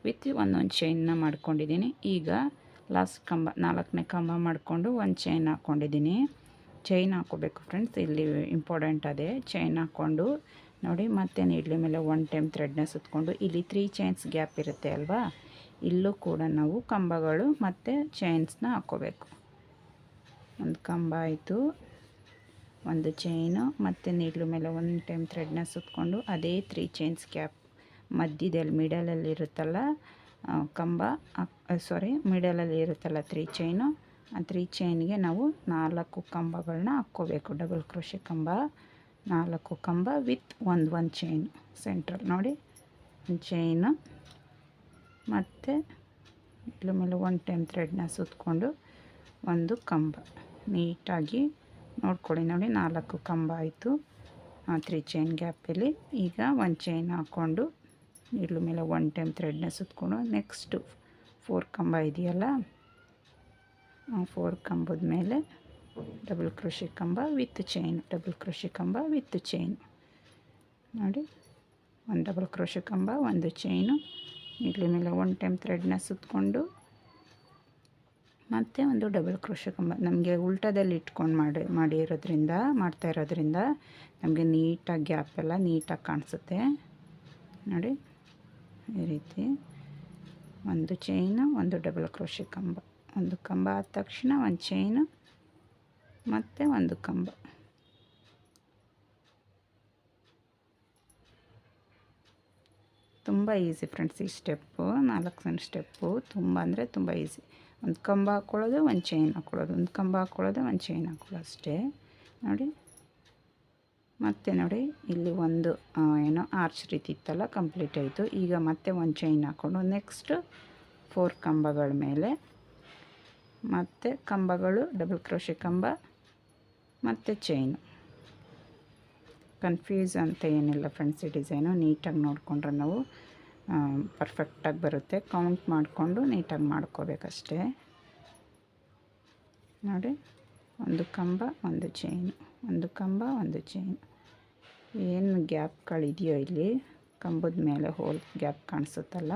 ವಿತ್ ಒಂದೊಂದು ಚೈನ್ನ ಮಾಡ್ಕೊಂಡಿದ್ದೀನಿ. ಈಗ ಲಾಸ್ಟ್ ಕಂಬ, ನಾಲ್ಕನೇ ಕಂಬ ಮಾಡಿಕೊಂಡು ಒಂದು ಚೈನ್ ಹಾಕ್ಕೊಂಡಿದ್ದೀನಿ ಚೈನ್ ಹಾಕೋಬೇಕು ಫ್ರೆಂಡ್ಸ್ ಇಲ್ಲಿ ಇಂಪಾರ್ಟೆಂಟ್ ಅದೇ. ಚೈನ್ ಹಾಕ್ಕೊಂಡು ನೋಡಿ, ಮತ್ತೆ ನೀಡ್ಲಿ ಮೇಲೆ ಒನ್ ಟೈಮ್ ಥ್ರೆಡ್ನ ಸುತ್ತಕೊಂಡು ಇಲ್ಲಿ ತ್ರೀ ಚೈನ್ಸ್ ಗ್ಯಾಪ್ ಇರುತ್ತೆ ಅಲ್ವಾ? ಇಲ್ಲೂ ಕೂಡ ನಾವು ಕಂಬಗಳು ಮತ್ತು ಚೈನ್ಸ್ನ ಹಾಕ್ಕೋಬೇಕು. ಒಂದು ಕಂಬ ಆಯಿತು, ಒಂದು ಚೈನು ಮತ್ತು ನೀಡ್ಲು ಮೇಲೆ ಒಂದು ಟೈಮ್ ಥ್ರೆಡ್ನ ಸುತ್ತಕೊಂಡು ಅದೇ ತ್ರೀ ಚೈನ್ಸ್ ಕ್ಯಾಪ್ ಮಧ್ಯದಲ್ಲಿ ಮಿಡಲಲ್ಲಿ ಇರುತ್ತಲ್ಲ ಕಂಬ ಸಾರಿ ಮಿಡಲಲ್ಲಿ ಇರುತ್ತಲ್ಲ ತ್ರೀ ಚೈನು ಆ ತ್ರೀ ಚೈನ್ಗೆ ನಾವು ನಾಲ್ಕು ಕಂಬಗಳನ್ನ ಹಾಕ್ಕೋಬೇಕು. ಡಬಲ್ ಕ್ರೋಶೆ ಕಂಬ, ನಾಲ್ಕು ಕಂಬ ವಿತ್ ಒಂದು ಒಂದು ಚೈನು ಸೆಂಟ್ರಲ್ ನೋಡಿ. ಒಂದು ಚೈನು ಮತ್ತು ಇದ್ರ ಮೇಲೆ ಒನ್ ಟೈಮ್ ಥ್ರೆಡ್ನ ಸುತ್ತಕೊಂಡು ಒಂದು ಕಂಬ. ನೀಟಾಗಿ ನೋಡ್ಕೊಳ್ಳಿ ನೋಡಿ, ನಾಲ್ಕು ಕಂಬ ಆಯಿತು. ತ್ರೀ ಚೈನ್ ಗ್ಯಾಪಲ್ಲಿ ಈಗ ಒಂದು ಚೈನ್ ಹಾಕ್ಕೊಂಡು ಇದ್ರ ಮೇಲೆ ಒನ್ ಟೈಮ್ ಥ್ರೆಡ್ನ ಸುತ್ತಕೊಂಡು ನೆಕ್ಸ್ಟು ಫೋರ್ ಕಂಬ ಇದೆಯಲ್ಲ ಫೋರ್ ಕಂಬದ ಮೇಲೆ ಡಬಲ್ ಕೃಷಿ ಕಂಬ ವಿತ್ ಚೈನ್ ಡಬಲ್ ಕೃಷಿ ಕಂಬ ವಿತ್ ಚೈನ್ ನೋಡಿ, ಒಂದು ಡಬಲ್ ಕೃಷಿ ಕಂಬ, ಒಂದು ಚೈನು ಇಡ್ಲಿ ಮೇಲೆ ಒನ್ ಟೈಮ್ ಥ್ರೆಡ್ನ ಸುತ್ತಕೊಂಡು ಮತ್ತು ಒಂದು ಡಬಲ್ ಕ್ರೋಶ ಕಂಬ ನಮಗೆ ಉಲ್ಟದಲ್ಲಿ ಇಟ್ಕೊಂಡು ಮಾಡಿ, ಮಾಡಿರೋದ್ರಿಂದ, ಮಾಡ್ತಾ ಇರೋದ್ರಿಂದ ನಮಗೆ ನೀಟಾಗಿ ಗ್ಯಾಪ್ ಎಲ್ಲ ನೀಟಾಗಿ ಕಾಣಿಸುತ್ತೆ. ನೋಡಿ, ಈ ರೀತಿ ಒಂದು ಚೈನು ಒಂದು ಡಬಲ್ ಕ್ರೋಶ ಕಂಬ. ಒಂದು ಕಂಬ ಆದ ತಕ್ಷಣ ಒಂದು ಚೈನು ಮತ್ತು ಒಂದು ಕಂಬ. ತುಂಬ ಈಸಿ ಫ್ರೆಂಡ್ಸ್ ಈ ಸ್ಟೆಪ್ಪು, ನಾಲ್ಕು ಸಣ್ಣ ಸ್ಟೆಪ್ಪು. ತುಂಬ ಅಂದರೆ ತುಂಬ ಈಸಿ. ಒಂದು ಕಂಬ ಹಾಕ್ಕೊಳ್ಳೋದು ಒಂದು ಚೈನ್ ಹಾಕ್ಕೊಳ್ಳೋದು ಒಂದು ಕಂಬ ಹಾಕ್ಕೊಳ್ಳೋದು ಒಂದು ಚೈನ್ ಹಾಕ್ಕೊಳ್ಳೋದು ಅಷ್ಟೇ. ನೋಡಿ. ಮತ್ತೆ ನೋಡಿ, ಇಲ್ಲಿ ಒಂದು ಏನೋ ಆರ್ಚ್ ರೀತಿ ಇತ್ತಲ್ಲ, ಕಂಪ್ಲೀಟ್ ಆಯಿತು. ಈಗ ಮತ್ತೆ ಒಂದು ಚೈನ್ ಹಾಕ್ಕೊಂಡು ನೆಕ್ಸ್ಟು ಫೋರ್ ಕಂಬಗಳ ಮೇಲೆ. ಮತ್ತು ಕಂಬಗಳು, ಡಬಲ್ ಕ್ರೋಶೆ ಕಂಬ, ಮತ್ತು ಚೈನು. ಕನ್ಫ್ಯೂಸ್ ಅಂತ ಏನಿಲ್ಲ ಫ್ರೆಂಡ್ಸ್ ಈ ಡಿಸೈನು ನೀಟಾಗಿ ನೋಡಿಕೊಂಡ್ರೆ ನಾವು ಪರ್ಫೆಕ್ಟಾಗಿ ಬರುತ್ತೆ. ಕೌಂಟ್ ಮಾಡಿಕೊಂಡು ನೀಟಾಗಿ ಮಾಡ್ಕೋಬೇಕಷ್ಟೇ. ನೋಡಿ, ಒಂದು ಕಂಬ, ಒಂದು ಚೈನು ಒಂದು ಕಂಬ, ಒಂದು ಚೈನು ಏನು ಗ್ಯಾಪ್ಗಳಿದೆಯೋ ಇಲ್ಲಿ, ಕಂಬದ ಮೇಲೆ ಹೋಲ್ ಗ್ಯಾಪ್ ಕಾಣಿಸುತ್ತಲ್ಲ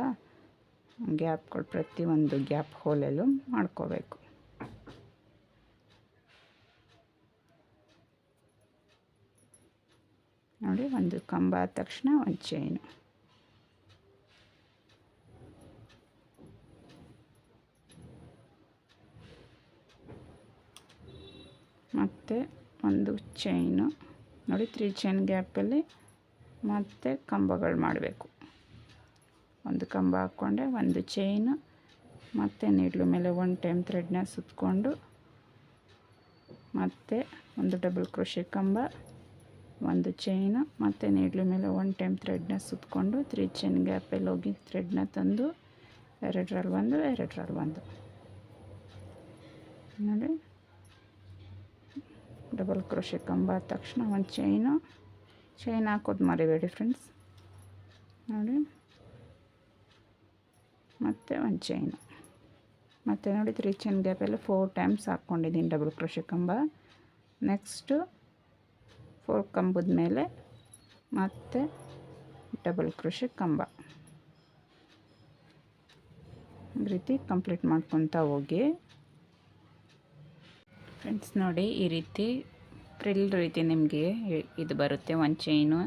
ಗ್ಯಾಪ್ಗಳು ಪ್ರತಿಯೊಂದು ಗ್ಯಾಪ್ ಹೋಲಲ್ಲೂ ಮಾಡ್ಕೋಬೇಕು. ನೋಡಿ, ಒಂದು ಕಂಬ, ಆದ ತಕ್ಷಣ ಒಂದು ಚೈನು ಮತ್ತು ಒಂದು ಚೈನು ನೋಡಿ ತ್ರೀ ಚೈನ್ ಗ್ಯಾಪಲ್ಲಿ ಮತ್ತು ಕಂಬಗಳು ಮಾಡಬೇಕು. ಒಂದು ಕಂಬ ಹಾಕ್ಕೊಂಡೆ, ಒಂದು ಚೈನು ಮತ್ತು ನೀಡ್ಲು ಮೇಲೆ ಒನ್ ಟೈಮ್ ಥ್ರೆಡ್ನ ಸುತ್ತಕೊಂಡು ಮತ್ತು ಒಂದು ಡಬಲ್ ಕ್ರೋಶೆ ಕಂಬ. ಒಂದು ಚೈನು ಮತ್ತು ನೀಡ್ಲು ಮೇಲೆ ಒನ್ ಟೈಮ್ ಥ್ರೆಡ್ನ ಸುತ್ತಕೊಂಡು ತ್ರೀ ಚೈನ್ ಗ್ಯಾಪಲ್ಲಿ ಹೋಗಿ ಥ್ರೆಡ್ನ ತಂದು ಎರಡರಲ್ಲಿ ಒಂದು ಎರಡರಲ್ಲಿ ಒಂದು. ನೋಡಿ. ಡಬಲ್ ಕ್ರೋಶೆ ಕಂಬ ಆದ ತಕ್ಷಣ ಒಂದು ಚೈನು ಚೈನ್ ಹಾಕೋದು ಮರಿಬೇಡಿ ಫ್ರೆಂಡ್ಸ್ ನೋಡಿ. ಮತ್ತು ಒಂದು ಚೈನು ಮತ್ತು ನೋಡಿ ತ್ರೀ ಚೈನ್ ಗ್ಯಾಪಲ್ಲಿ ಫೋರ್ ಟೈಮ್ಸ್ ಹಾಕ್ಕೊಂಡಿದ್ದೀನಿ ಡಬಲ್ ಕ್ರೋಶೆ ಕಂಬ. ನೆಕ್ಸ್ಟು ಫೋರ್ ಕಂಬದ ಮೇಲೆ ಮತ್ತೆ ಡಬಲ್ ಕೃಷಿ ಕಂಬ. ರೀತಿ ಕಂಪ್ಲೀಟ್ ಮಾಡ್ಕೊತಾ ಹೋಗಿ. ಫ್ರೆಂಡ್ಸ್ ನೋಡಿ, ಈ ರೀತಿ ಪ್ರಿಲ್ ರೀತಿ ನಿಮಗೆ ಇದು ಬರುತ್ತೆ. ಒಂದು ಚೈನು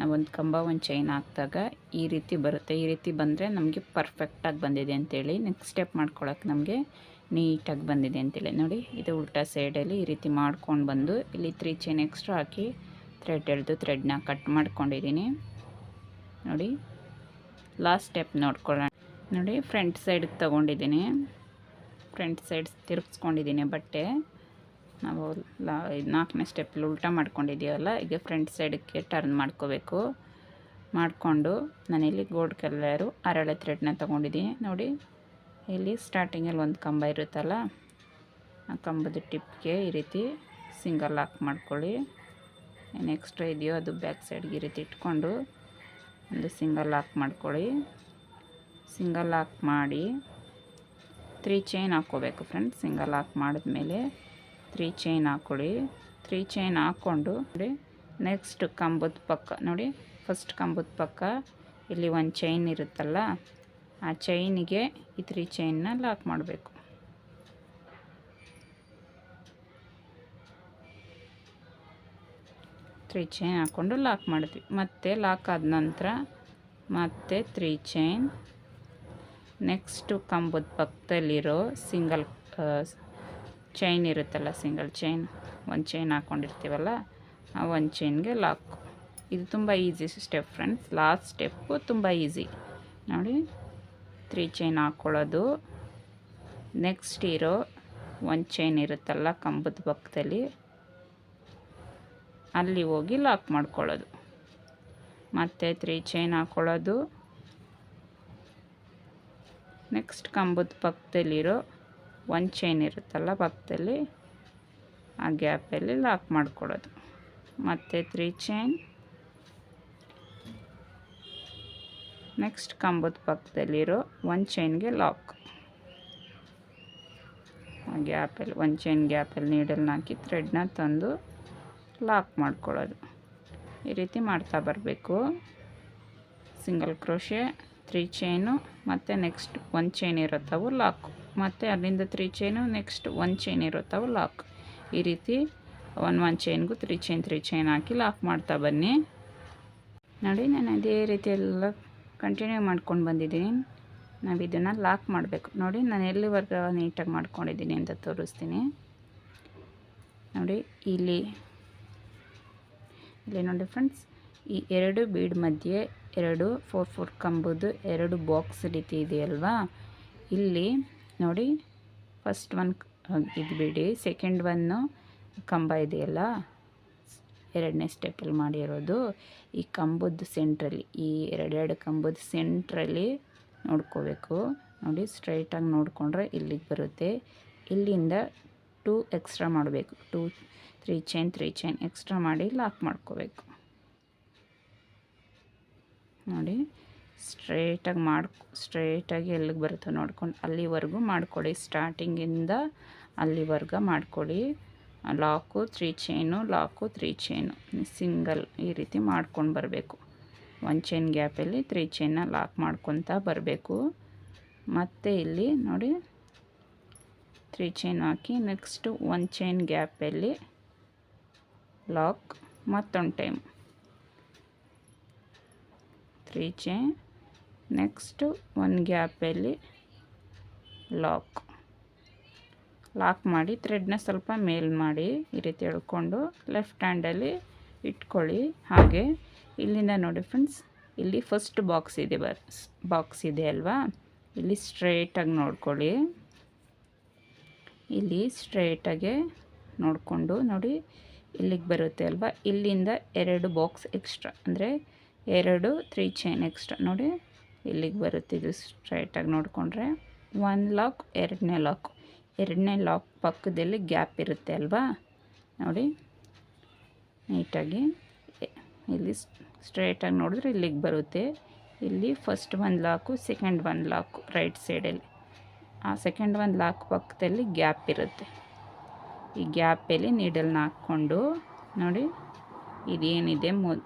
ನಾವೊಂದು ಕಂಬ, ಒಂದು ಚೈನ್ ಹಾಕಿದಾಗ ಈ ರೀತಿ ಬರುತ್ತೆ. ಈ ರೀತಿ ಬಂದರೆ ನಮಗೆ ಪರ್ಫೆಕ್ಟಾಗಿ ಬಂದಿದೆ ಅಂತೇಳಿ ನೆಕ್ಸ್ಟ್ ಸ್ಟೆಪ್ ಮಾಡ್ಕೊಳಕ್ಕೆ ನಮಗೆ ನೀಟಾಗಿ ಬಂದಿದೆ ಅಂತೇಳಿ ನೋಡಿ, ಇದು ಉಲ್ಟಾ ಸೈಡಲ್ಲಿ ಈ ರೀತಿ ಮಾಡ್ಕೊಂಡು ಬಂದು ಇಲ್ಲಿ ತ್ರೀ ಚೈನ್ ಎಕ್ಸ್ಟ್ರಾ ಹಾಕಿ ಥ್ರೆಡ್ ಎಳೆದು ಥ್ರೆಡ್ನ ಕಟ್ ಮಾಡ್ಕೊಂಡಿದ್ದೀನಿ. ನೋಡಿ ಲಾಸ್ಟ್ ಸ್ಟೆಪ್ ನೋಡ್ಕೊಳ್ಳೋಣ. ನೋಡಿ ಫ್ರಂಟ್ ಸೈಡ್ಗೆ ತೊಗೊಂಡಿದ್ದೀನಿ. ಫ್ರಂಟ್ ಸೈಡ್ ತಿರುಗಿಸ್ಕೊಂಡಿದ್ದೀನಿ ಬಟ್ಟೆ. ನಾವು ಲಾ, ನಾಲ್ಕನೇ ಸ್ಟೆಪ್ಪಲ್ಲಿ ಉಲ್ಟಾ ಮಾಡ್ಕೊಂಡಿದ್ದೀವಲ್ಲ, ಈಗ ಫ್ರಂಟ್ ಸೈಡಕ್ಕೆ ಟರ್ನ್ ಮಾಡ್ಕೋಬೇಕು. ಮಾಡಿಕೊಂಡು ನಾನಿಲ್ಲಿ ಗೋಲ್ಡ್ ಕಲರು ಅರಳೆ ಥ್ರೆಡ್ನ ತೊಗೊಂಡಿದ್ದೀನಿ. ನೋಡಿ ಇಲ್ಲಿ ಸ್ಟಾರ್ಟಿಂಗಲ್ಲಿ ಒಂದು ಕಂಬ ಇರುತ್ತಲ್ಲ, ಆ ಕಂಬದ ಟಿಪ್ಗೆ ಈ ರೀತಿ ಸಿಂಗಲ್ ಲಾಕ್ ಮಾಡ್ಕೊಳ್ಳಿ. ಏನು ಎಕ್ಸ್ಟ್ರಾ ಇದೆಯೋ ಅದು ಬ್ಯಾಕ್ ಸೈಡ್ಗೆ ಈ ರೀತಿ ಇಟ್ಕೊಂಡು ಒಂದು ಸಿಂಗಲ್ ಲಾಕ್ ಮಾಡ್ಕೊಳ್ಳಿ. ಸಿಂಗಲ್ ಲಾಕ್ ಮಾಡಿ ತ್ರೀ ಚೈನ್ ಹಾಕ್ಕೋಬೇಕು ಫ್ರೆಂಡ್ಸ್, ಸಿಂಗಲ್ ಲಾಕ್ ಮಾಡಿದ್ಮೇಲೆ ತ್ರೀ ಚೈನ್ ಹಾಕ್ಕೊಳ್ಳಿ. ತ್ರೀ ಚೈನ್ ಹಾಕ್ಕೊಂಡು ನೋಡಿ, ನೆಕ್ಸ್ಟ್ ಕಂಬದ ಪಕ್ಕ ನೋಡಿ, ಫಸ್ಟ್ ಕಂಬದ ಪಕ್ಕ ಇಲ್ಲಿ ಒಂದು ಚೈನ್ ಇರುತ್ತಲ್ಲ ಆ ಚೈನಿಗೆ ಈ ತ್ರೀ ಚೈನ್ನ ಲಾಕ್ ಮಾಡಬೇಕು. ತ್ರೀ ಚೈನ್ ಹಾಕ್ಕೊಂಡು ಲಾಕ್ ಮಾಡಿದ್ವಿ. ಮತ್ತೆ ಲಾಕ್ ಆದ ನಂತರ ಮತ್ತೆ ತ್ರೀ ಚೈನ್ ನೆಕ್ಸ್ಟು ಕಂಬದ ಪಕ್ಕದಲ್ಲಿರೋ ಸಿಂಗಲ್ ಚೈನ್ ಇರುತ್ತಲ್ಲ ಸಿಂಗಲ್ ಚೈನ್ ಒಂದು ಚೈನ್ ಹಾಕ್ಕೊಂಡಿರ್ತೀವಲ್ಲ ಆ ಒಂದು ಚೈನ್ಗೆ ಲಾಕ್ ಇದು ತುಂಬ easy step friends last step ತುಂಬ ಈಸಿ ನೋಡಿ. ತ್ರೀ ಚೈನ್ ಹಾಕ್ಕೊಳ್ಳೋದು ನೆಕ್ಸ್ಟ್ ಇರೋ ಒಂದು ಚೈನ್ ಇರುತ್ತಲ್ಲ ಕಂಬದ ಪಕ್ಕದಲ್ಲಿ ಅಲ್ಲಿ ಹೋಗಿ ಲಾಕ್ ಮಾಡ್ಕೊಳ್ಳೋದು. ಮತ್ತು ತ್ರೀ ಚೈನ್ ಹಾಕ್ಕೊಳ್ಳೋದು ನೆಕ್ಸ್ಟ್ ಕಂಬದ ಪಕ್ಕದಲ್ಲಿರೋ ಒಂದು ಚೈನ್ ಇರುತ್ತಲ್ಲ ಪಕ್ಕದಲ್ಲಿ ಆ ಗ್ಯಾಪಲ್ಲಿ ಲಾಕ್ ಮಾಡ್ಕೊಳ್ಳೋದು. ಮತ್ತು ತ್ರೀ ಚೈನ್ ನೆಕ್ಸ್ಟ್ ಕಂಬದ ಪಕ್ಕದಲ್ಲಿರೋ ಒಂದು ಚೈನ್ಗೆ ಲಾಕ್ ಗ್ಯಾಪಲ್ಲಿ ಒಂದು ಚೈನ್ ಗ್ಯಾಪಲ್ಲಿ ನೀಡಲ್ನ ಹಾಕಿ ಥ್ರೆಡ್ನ ತಂದು ಲಾಕ್ ಮಾಡ್ಕೊಳ್ಳೋದು. ಈ ರೀತಿ ಮಾಡ್ತಾ ಬರಬೇಕು. ಸಿಂಗಲ್ ಕ್ರೋಶೆ ತ್ರೀ ಚೈನು ಮತ್ತು ನೆಕ್ಸ್ಟ್ ಒಂದು ಚೈನ್ ಇರುತ್ತವು ಲಾಕ್ ಮತ್ತು ಅಲ್ಲಿಂದ ತ್ರೀ ಚೈನು ನೆಕ್ಸ್ಟ್ ಒಂದು ಚೈನ್ ಇರುತ್ತವೆ ಲಾಕ್ ಈ ರೀತಿ ಒನ್ ಒನ್ ಚೈನ್ಗೂ ತ್ರೀ ಚೈನ್ ತ್ರೀ ಚೈನ್ ಹಾಕಿ ಲಾಕ್ ಮಾಡ್ತಾ ಬನ್ನಿ. ನೋಡಿ, ನಾನು ಅದೇ ರೀತಿ ಎಲ್ಲ ಕಂಟಿನ್ಯೂ ಮಾಡ್ಕೊಂಡು ಬಂದಿದ್ದೀನಿ. ನಾವು ಇದನ್ನು ಲಾಕ್ ಮಾಡಬೇಕು. ನೋಡಿ, ನಾನು ಎಲ್ಲಿವರೆಗೂ ನೀಟಾಗಿ ಮಾಡ್ಕೊಂಡಿದ್ದೀನಿ ಅಂತ ತೋರಿಸ್ತೀನಿ. ನೋಡಿ, ಇಲ್ಲಿ ಇಲ್ಲಿ ನೋಡಿ ಫ್ರೆಂಡ್ಸ್ ಈ ಎರಡು ಬೀಡ್ ಮಧ್ಯೆ ಎರಡು ಫೋರ್ ಫೋರ್ ಕಂಬದ್ದು ಎರಡು ಬಾಕ್ಸ್ ರೀತಿ ಇದೆಯಲ್ವಾ? ಇಲ್ಲಿ, ನೋಡಿ ಫಸ್ಟ್ ಒನ್ ಇದು ಬಿಡಿ ಸೆಕೆಂಡ್ ಒನ್ನು ಕಂಬ ಇದೆಯಲ್ಲ? ಎರಡನೇ ಸ್ಟೆಪ್ಪಲ್ಲಿ ಮಾಡಿರೋದು ಈ ಕಂಬದ ಸೆಂಟ್ರಲ್ಲಿ ಈ ಎರಡೆರಡು ಕಂಬದ ಸೆಂಟ್ರಲ್ಲಿ ನೋಡ್ಕೋಬೇಕು. ನೋಡಿ ಸ್ಟ್ರೈಟಾಗಿ ನೋಡಿಕೊಂಡ್ರೆ ಇಲ್ಲಿಗೆ ಬರುತ್ತೆ. ಇಲ್ಲಿಂದ ಟೂ ಎಕ್ಸ್ಟ್ರಾ ಮಾಡಬೇಕು. Two three chain three chain extra ಮಾಡಿ ಲಾಕ್ ಮಾಡ್ಕೋಬೇಕು. ನೋಡಿ ಸ್ಟ್ರೇಟಾಗಿ ಮಾಡಿ ಸ್ಟ್ರೇಟಾಗಿ ಎಲ್ಲಿಗೆ ಬರುತ್ತೋ ನೋಡ್ಕೊಂಡು ಅಲ್ಲಿವರೆಗೂ ಮಾಡಿಕೊಡಿ. ಸ್ಟಾರ್ಟಿಂಗಿಂದ ಅಲ್ಲಿವರೆಗೂ ಮಾಡ್ಕೊಳ್ಳಿ lock, three chain, lock, three chain. Single ಈ ರೀತಿ ಮಾಡ್ಕೊಂಡು ಬರಬೇಕು. ಒನ್ ಚೈನ್ ಗ್ಯಾಪಲ್ಲಿ ತ್ರೀ ಚೈನ್ನ ಲಾಕ್ ಮಾಡ್ಕೊತಾ ಬರಬೇಕು. ಮತ್ತು ಇಲ್ಲಿ ನೋಡಿ, ತ್ರೀ ಚೈನ್ ಹಾಕಿ ನೆಕ್ಸ್ಟು ಒನ್ ಚೈನ್ ಗ್ಯಾಪಲ್ಲಿ ಲಾಕ್ ಮತ್ತೊಂದು time. Three chain, next one ಗ್ಯಾಪಲ್ಲಿ ಲಾಕ್. ಲಾಕ್ ಮಾಡಿ, ಥ್ರೆಡ್ನ ಸ್ವಲ್ಪ ಮೇಲ್ ಮಾಡಿ ಈ ರೀತಿ ಎಳ್ಕೊಂಡು ಲೆಫ್ಟ್ ಹ್ಯಾಂಡಲ್ಲಿ ಇಟ್ಕೊಳ್ಳಿ. ಹಾಗೆ ಇಲ್ಲಿಂದ ನೋಡಿ ಫ್ರೆಂಡ್ಸ್ ಇಲ್ಲಿ ಫಸ್ಟ್ ಬಾಕ್ಸ್ ಇದೆ ಬರ್ ಬಾಕ್ಸ್ ಇದೆ ಅಲ್ವಾ? ಇಲ್ಲಿ ಸ್ಟ್ರೇಟಾಗಿ ನೋಡ್ಕೊಳ್ಳಿ. ಇಲ್ಲಿ ಸ್ಟ್ರೇಟಾಗೆ ನೋಡಿಕೊಂಡು ನೋಡಿ ಇಲ್ಲಿಗೆ ಬರುತ್ತೆ ಅಲ್ವಾ? ಇಲ್ಲಿಂದ ಎರಡು ಬಾಕ್ಸ್ ಎಕ್ಸ್ಟ್ರಾ ಅಂದರೆ ಎರಡು ತ್ರೀ ಚೈನ್ ಎಕ್ಸ್ಟ್ರಾ ನೋಡಿ ಇಲ್ಲಿಗೆ ಬರುತ್ತೆ ಇದು ಸ್ಟ್ರೈಟಾಗಿ ನೋಡಿಕೊಂಡ್ರೆ. ಒನ್ ಲಾಕ್ ಎರಡನೇ ಲಾಕ್ ಎರಡನೇ ಲಾಕ್ ಪಕ್ಕದಲ್ಲಿ ಗ್ಯಾಪ್ ಇರುತ್ತೆ ಅಲ್ವಾ? ನೋಡಿ. ನೀಟಾಗಿ. ಇಲ್ಲಿ ಸ್ಟ್ರೈಟಾಗಿ ನೋಡಿದ್ರೆ ಇಲ್ಲಿಗೆ ಬರುತ್ತೆ. ಇಲ್ಲಿ ಫಸ್ಟ್ ಒಂದು ಲಾಕು ಸೆಕೆಂಡ್ ಒಂದು ಲಾಕು ರೈಟ್ ಸೈಡಲ್ಲಿ ಆ ಸೆಕೆಂಡ್ ಒಂದು ಲಾಕ್ ಪಕ್ಕದಲ್ಲಿ ಗ್ಯಾಪ್ ಇರುತ್ತೆ. ಈ ಗ್ಯಾಪಲ್ಲಿ ನೀಡಲ್ನ ಹಾಕ್ಕೊಂಡು, ನೋಡಿ. ಇದೇನಿದೆ ಮುನ್,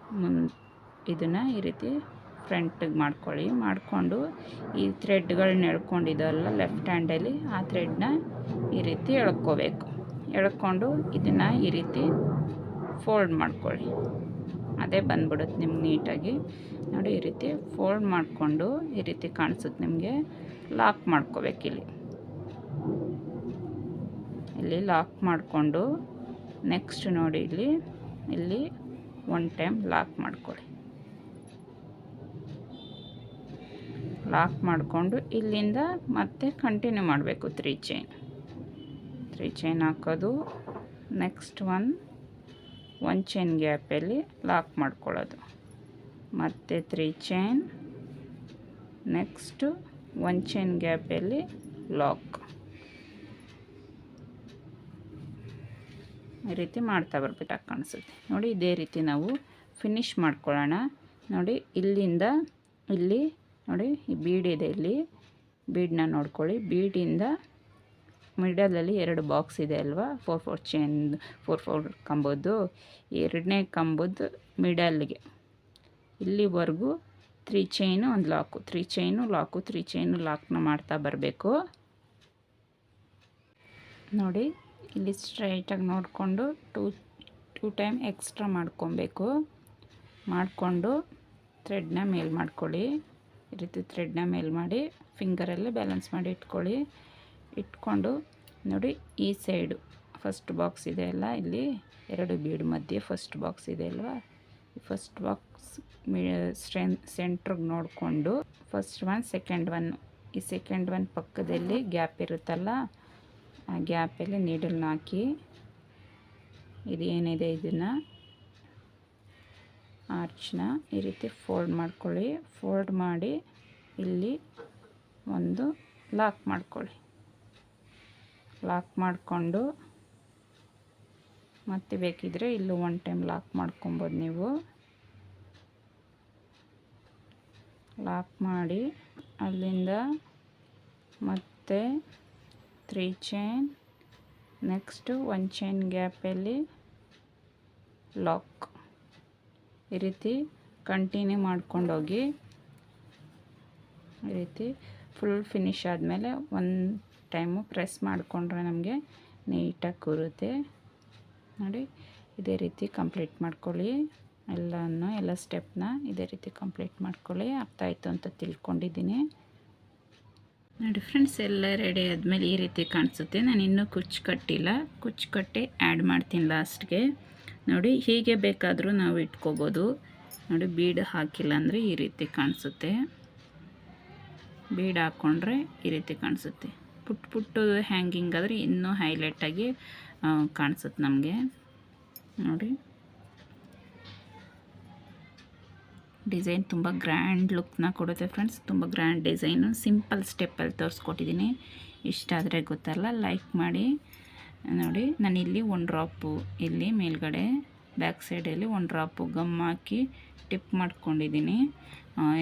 ಇದನ್ನು ಈ ರೀತಿ ಫ್ರಂಟಿಗೆ ಮಾಡ್ಕೊಳ್ಳಿ. ಮಾಡಿಕೊಂಡು ಈ ಥ್ರೆಡ್ಗಳನ್ನ ಎಳ್ಕೊಂಡಿದ್ದಲ್ಲ ಲೆಫ್ಟ್ ಹ್ಯಾಂಡಲ್ಲಿ ಆ ಥ್ರೆಡ್ನ ಈ ರೀತಿ ಎಳ್ಕೋಬೇಕು. ಎಳ್ಕೊಂಡು ಇದನ್ನು ಈ ರೀತಿ ಫೋಲ್ಡ್ ಮಾಡ್ಕೊಳ್ಳಿ. ಅದೇ ಬಂದ್ಬಿಡುತ್ತೆ ನಿಮ್ಗೆ ನೀಟಾಗಿ. ನೋಡಿ, ಈ ರೀತಿ ಫೋಲ್ಡ್ ಮಾಡಿಕೊಂಡು ಈ ರೀತಿ ಕಾಣಿಸುತ್ತೆ ನಿಮಗೆ. ಲಾಕ್ ಮಾಡ್ಕೋಬೇಕು ಇಲ್ಲಿ. ಇಲ್ಲಿ ಲಾಕ್ ಮಾಡಿಕೊಂಡು ನೆಕ್ಸ್ಟ್ ನೋಡಿ, ಇಲ್ಲಿ ಇಲ್ಲಿ ಒನ್ ಟೈಮ್ ಲಾಕ್ ಮಾಡ್ಕೊಳ್ಳಿ. ಲಾಕ್ ಮಾಡಿಕೊಂಡು ಇಲ್ಲಿಂದ ಮತ್ತೆ ಕಂಟಿನ್ಯೂ ಮಾಡಬೇಕು ತ್ರೀ ಚೈನ್. ತ್ರೀ ಚೈನ್ ಹಾಕೋದು. ನೆಕ್ಸ್ಟ್ ಒನ್ ಒನ್ ಚೈನ್ ಗ್ಯಾಪಲ್ಲಿ ಲಾಕ್ ಮಾಡ್ಕೊಳ್ಳೋದು. ಮತ್ತು three chain. Next one chain ಗ್ಯಾಪಲ್ಲಿ ಲಾಕ್ ಈ ರೀತಿ ಮಾಡ್ತಾ ಬರ್ಬೇಕಾಗಿ ಕಾಣಿಸುತ್ತೆ. ನೋಡಿ, ಇದೇ ರೀತಿ ನಾವು ಫಿನಿಶ್ ಮಾಡ್ಕೊಳ್ಳೋಣ. ನೋಡಿ, ಇಲ್ಲಿಂದ ಇಲ್ಲಿ, ನೋಡಿ, ಈ ಬೀಡ್ ಇದೆ ಇಲ್ಲಿ. ಬೀಡನ್ನ ನೋಡ್ಕೊಳ್ಳಿ. ಬೀಡಿಂದ ಮಿಡಲಲ್ಲಿ ಎರಡು ಬಾಕ್ಸ್ ಇದೆ ಅಲ್ವಾ? Four four chain four four ಕಂಬದ್ದು. ಎರಡನೇ ಕಂಬದ್ದು ಮಿಡಲ್ಗೆ. ಇಲ್ಲಿವರೆಗೂ ತ್ರೀ ಚೈನು ಒಂದು lock three chain lock three chain ಲಾಕ್ನ ಮಾಡ್ತಾ ಬರಬೇಕು. ನೋಡಿ, ಇಲ್ಲಿ ಸ್ಟ್ರೈಟಾಗಿ ನೋಡಿಕೊಂಡು ಟೂ ಟೂ ಟೈಮ್ ಎಕ್ಸ್ಟ್ರಾ ಮಾಡ್ಕೊಬೇಕು. ಮಾಡಿಕೊಂಡು ಥ್ರೆಡ್ನ ಮೇಲ್ ಮಾಡ್ಕೊಳ್ಳಿ. ಈ ರೀತಿ ಥ್ರೆಡ್ನ ಮೇಲ್ ಮಾಡಿ ಫಿಂಗರಲ್ಲೇ ಬ್ಯಾಲೆನ್ಸ್ ಮಾಡಿ ಇಟ್ಕೊಳ್ಳಿ. ಇಟ್ಕೊಂಡು ನೋಡಿ, ಈ ಸೈಡು ಫಸ್ಟ್ ಬಾಕ್ಸ್ ಇದೆ ಅಲ್ಲ, ಇಲ್ಲಿ ಎರಡು ಬೀಡ್ ಮಧ್ಯೆ ಫಸ್ಟ್ ಬಾಕ್ಸ್ ಇದೆ ಅಲ್ವಾ? ಫಸ್ಟ್ ಬಾಕ್ಸ್ ಸ್ಟ್ರೆನ್ ಸೆಂಟ್ರಿಗೆ ನೋಡಿಕೊಂಡು ಫಸ್ಟ್ ಒನ್ ಸೆಕೆಂಡ್ ಒನ್ ಈ ಸೆಕೆಂಡ್ ಒನ್ ಪಕ್ಕದಲ್ಲಿ ಗ್ಯಾಪ್ ಇರುತ್ತಲ್ಲ, ಆ ಗ್ಯಾಪಲ್ಲಿ ನೀಡಲ್ನ ಹಾಕಿ, ಇದು ಏನಿದೆ ಇದನ್ನು? ಆರ್ಚ್ನ ಈ ರೀತಿ ಫೋಲ್ಡ್ ಮಾಡ್ಕೊಳ್ಳಿ. ಫೋಲ್ಡ್ ಮಾಡಿ, ಇಲ್ಲಿ ಒಂದು ಲಾಕ್ ಮಾಡ್ಕೊಳ್ಳಿ. ಲಾಕ್ ಮಾಡಿಕೊಂಡು ಮತ್ತೆ ಬೇಕಿದ್ರೆ ಇಲ್ಲೂ ಒನ್ ಟೈಮ್ ಲಾಕ್ ಮಾಡ್ಕೊಬೋದು ನೀವು. ಲಾಕ್ ಮಾಡಿ ಅಲ್ಲಿಂದ ಮತ್ತೆ three chain next one chain ಗ್ಯಾಪಲ್ಲಿ ಲಾಕ್ ಈ ರೀತಿ ಕಂಟಿನ್ಯೂ ಮಾಡ್ಕೊಂಡೋಗಿ ಈ ರೀತಿ ಫುಲ್ ಫಿನಿಶ್ ಆದಮೇಲೆ ಒಂದು ಟೈಮು ಪ್ರೆಸ್ ಮಾಡಿಕೊಂಡ್ರೆ ನಮಗೆ ನೀಟಾಗಿ ಕೂರುತ್ತೆ. ನೋಡಿ, ಇದೇ ರೀತಿ ಕಂಪ್ಲೀಟ್ ಮಾಡ್ಕೊಳ್ಳಿ. ಎಲ್ಲನೂ, ಎಲ್ಲ ಸ್ಟೆಪ್ನ ಇದೇ ರೀತಿ ಕಂಪ್ಲೀಟ್ ಮಾಡ್ಕೊಳ್ಳಿ. ಅರ್ಥ ಆಯಿತು ಅಂತ ತಿಳ್ಕೊಂಡಿದ್ದೀನಿ. ನೋಡಿ ಫ್ರೆಂಡ್ಸ್, ಎಲ್ಲ ರೆಡಿ ಆದಮೇಲೆ ಈ ರೀತಿ ಕಾಣಿಸುತ್ತೆ. ನಾನು ಇನ್ನೂ ಕುಚ್ಚು ಕಟ್ಟಿಲ್ಲ. ಕುಚ್ಚು ಕಟ್ಟಿ ಆ್ಯಡ್ ಮಾಡ್ತೀನಿ ಲಾಸ್ಟ್ಗೆ. ನೋಡಿ, ಹೀಗೆ ಬೇಕಾದರೂ ನಾವು ಇಟ್ಕೋಬೋದು. ನೋಡಿ, ಬೀಡ್ ಹಾಕಿಲ್ಲ ಅಂದರೆ ಈ ರೀತಿ ಕಾಣಿಸುತ್ತೆ. ಬೀಡ್ ಹಾಕ್ಕೊಂಡ್ರೆ ಈ ರೀತಿ ಕಾಣಿಸುತ್ತೆ. ಪುಟ್ ಪುಟ್ಟು ಹ್ಯಾಂಗಿಂಗ್ ಆದರೆ ಇನ್ನೂ ಹೈಲೈಟಾಗಿ ಕಾಣಿಸುತ್ತೆ ನಮಗೆ. ನೋಡಿ. ಡಿಸೈನ್ ತುಂಬ ಗ್ರ್ಯಾಂಡ್ ಲುಕ್ನ ಕೊಡುತ್ತೆ ಫ್ರೆಂಡ್ಸ್ ತುಂಬ ಗ್ರ್ಯಾಂಡ್ ಡಿಸೈನು ಸಿಂಪಲ್ ಸ್ಟೆಪ್ಪಲ್ಲಿ ತೋರಿಸ್ಕೊಟ್ಟಿದ್ದೀನಿ. ಇಷ್ಟ ಆದರೆ ಗೊತ್ತಲ್ಲ ಲೈಕ್ ಮಾಡಿ. ನೋಡಿ, ನಾನು ಇಲ್ಲಿ ಒಂದು ಡ್ರಾಪು ಇಲ್ಲಿ ಮೇಲ್ಗಡೆ ಬ್ಯಾಕ್ ಸೈಡಲ್ಲಿ ಒಂದು ಡ್ರಾಪು ಗಮ್ ಹಾಕಿ ಟಿಪ್ ಮಾಡ್ಕೊಂಡಿದ್ದೀನಿ.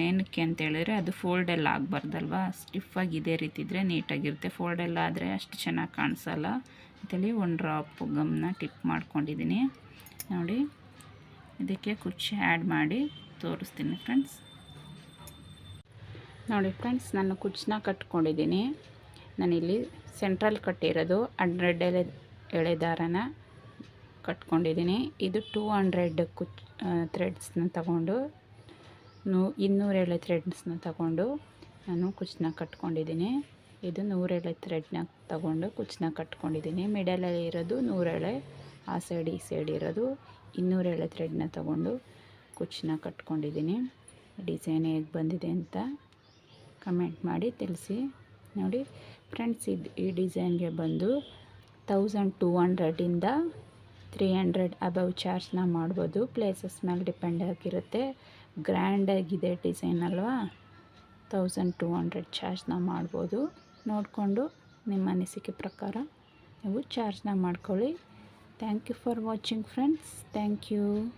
ಏನಕ್ಕೆ ಅಂತ ಹೇಳಿದ್ರೆ ಅದು ಫೋಲ್ಡೆಲ್ಲ ಆಗಬಾರ್ದಲ್ವ? ಸ್ಟಿಫಾಗಿ ಇದೇ ರೀತಿ ಇದ್ದರೆ ನೀಟಾಗಿರುತ್ತೆ ಫೋಲ್ಡೆಲ್ಲ ಆದರೆ ಅಷ್ಟು ಚೆನ್ನಾಗಿ ಕಾಣಿಸಲ್ಲ. ಅಂತೇಳಿ ಒಂದು ಡ್ರಾಪ್ ಗಮ್ನ ಟಿಪ್ ಮಾಡ್ಕೊಂಡಿದ್ದೀನಿ. ನೋಡಿ, ಇದಕ್ಕೆ ಕುಚ್ಚಿ ಆ್ಯಡ್ ಮಾಡಿ ತೋರಿಸ್ತೀನಿ ಫ್ರೆಂಡ್ಸ್ ನೋಡಿ ಫ್ರೆಂಡ್ಸ್ ನಾನು ಕುಚ್ಚನ್ನ ಕಟ್ಕೊಂಡಿದ್ದೀನಿ. ನಾನಿಲ್ಲಿ ಸೆಂಟ್ರಲ್ ಕಟ್ಟಿರೋದು ಹಂಡ್ರೆಡ್ ಎಳೆ ಎಳೆ ದಾರನ ಕಟ್ಕೊಂಡಿದ್ದೀನಿ. ಇದು ಟೂ ಹಂಡ್ರೆಡ್ ಕುಚ್ ಥ್ರೆಡ್ಸ್ನ ತಗೊಂಡು ನೂ ಇನ್ನೂರೇಳೆ ಥ್ರೆಡ್ಸ್ನ ತಗೊಂಡು ನಾನು ಕುಚ್ಚನ್ನ ಕಟ್ಕೊಂಡಿದ್ದೀನಿ. ಇದು ನೂರೆಳೆ ಥ್ರೆಡ್ನ ತಗೊಂಡು ಕುಚ್ಚನ್ನ ಕಟ್ಕೊಂಡಿದ್ದೀನಿ. ಮಿಡಲಲ್ಲಿ ಇರೋದು ನೂರೆಳೆ ಆ ಸೈಡ್ ಈ ಸೈಡ್ ಇರೋದು ಇನ್ನೂರೆಳೆ ಥ್ರೆಡ್ನ ತಗೊಂಡು ಕುಚ್ಚನ್ನ ಕಟ್ಕೊಂಡಿದ್ದೀನಿ. ಡಿಸೈನ್ ಹೇಗೆ ಬಂದಿದೆ ಅಂತ ಕಮೆಂಟ್ ಮಾಡಿ ತಿಳಿಸಿ. ನೋಡಿ ಫ್ರೆಂಡ್ಸ್ ಇದು ಈ ಡಿಸೈನ್ಗೆ ಬಂದು ತೌಸಂಡ್ ಟೂ ಹಂಡ್ರೆಡಿಂದ ತ್ರೀ ಹಂಡ್ರೆಡ್ ಅಬವ್ ಚಾರ್ಜ್ನ ಮಾಡ್ಬೋದು. ಪ್ಲೇಸಸ್ ಮೇಲೆ ಡಿಪೆಂಡ್ ಆಗಿರುತ್ತೆ. ಗ್ರ್ಯಾಂಡಾಗಿದೆ ಡಿಸೈನ್ ಅಲ್ವಾ? ತೌಸಂಡ್ ಟೂ ಹಂಡ್ರೆಡ್ ಚಾರ್ಜ್ನ ಮಾಡ್ಬೋದು. ನೋಡಿಕೊಂಡು ನಿಮ್ಮ ಅನಿಸಿಕೆ ಪ್ರಕಾರ ನೀವು ಚಾರ್ಜ್ನ ಮಾಡ್ಕೊಳ್ಳಿ. Thank you for watching friends thank you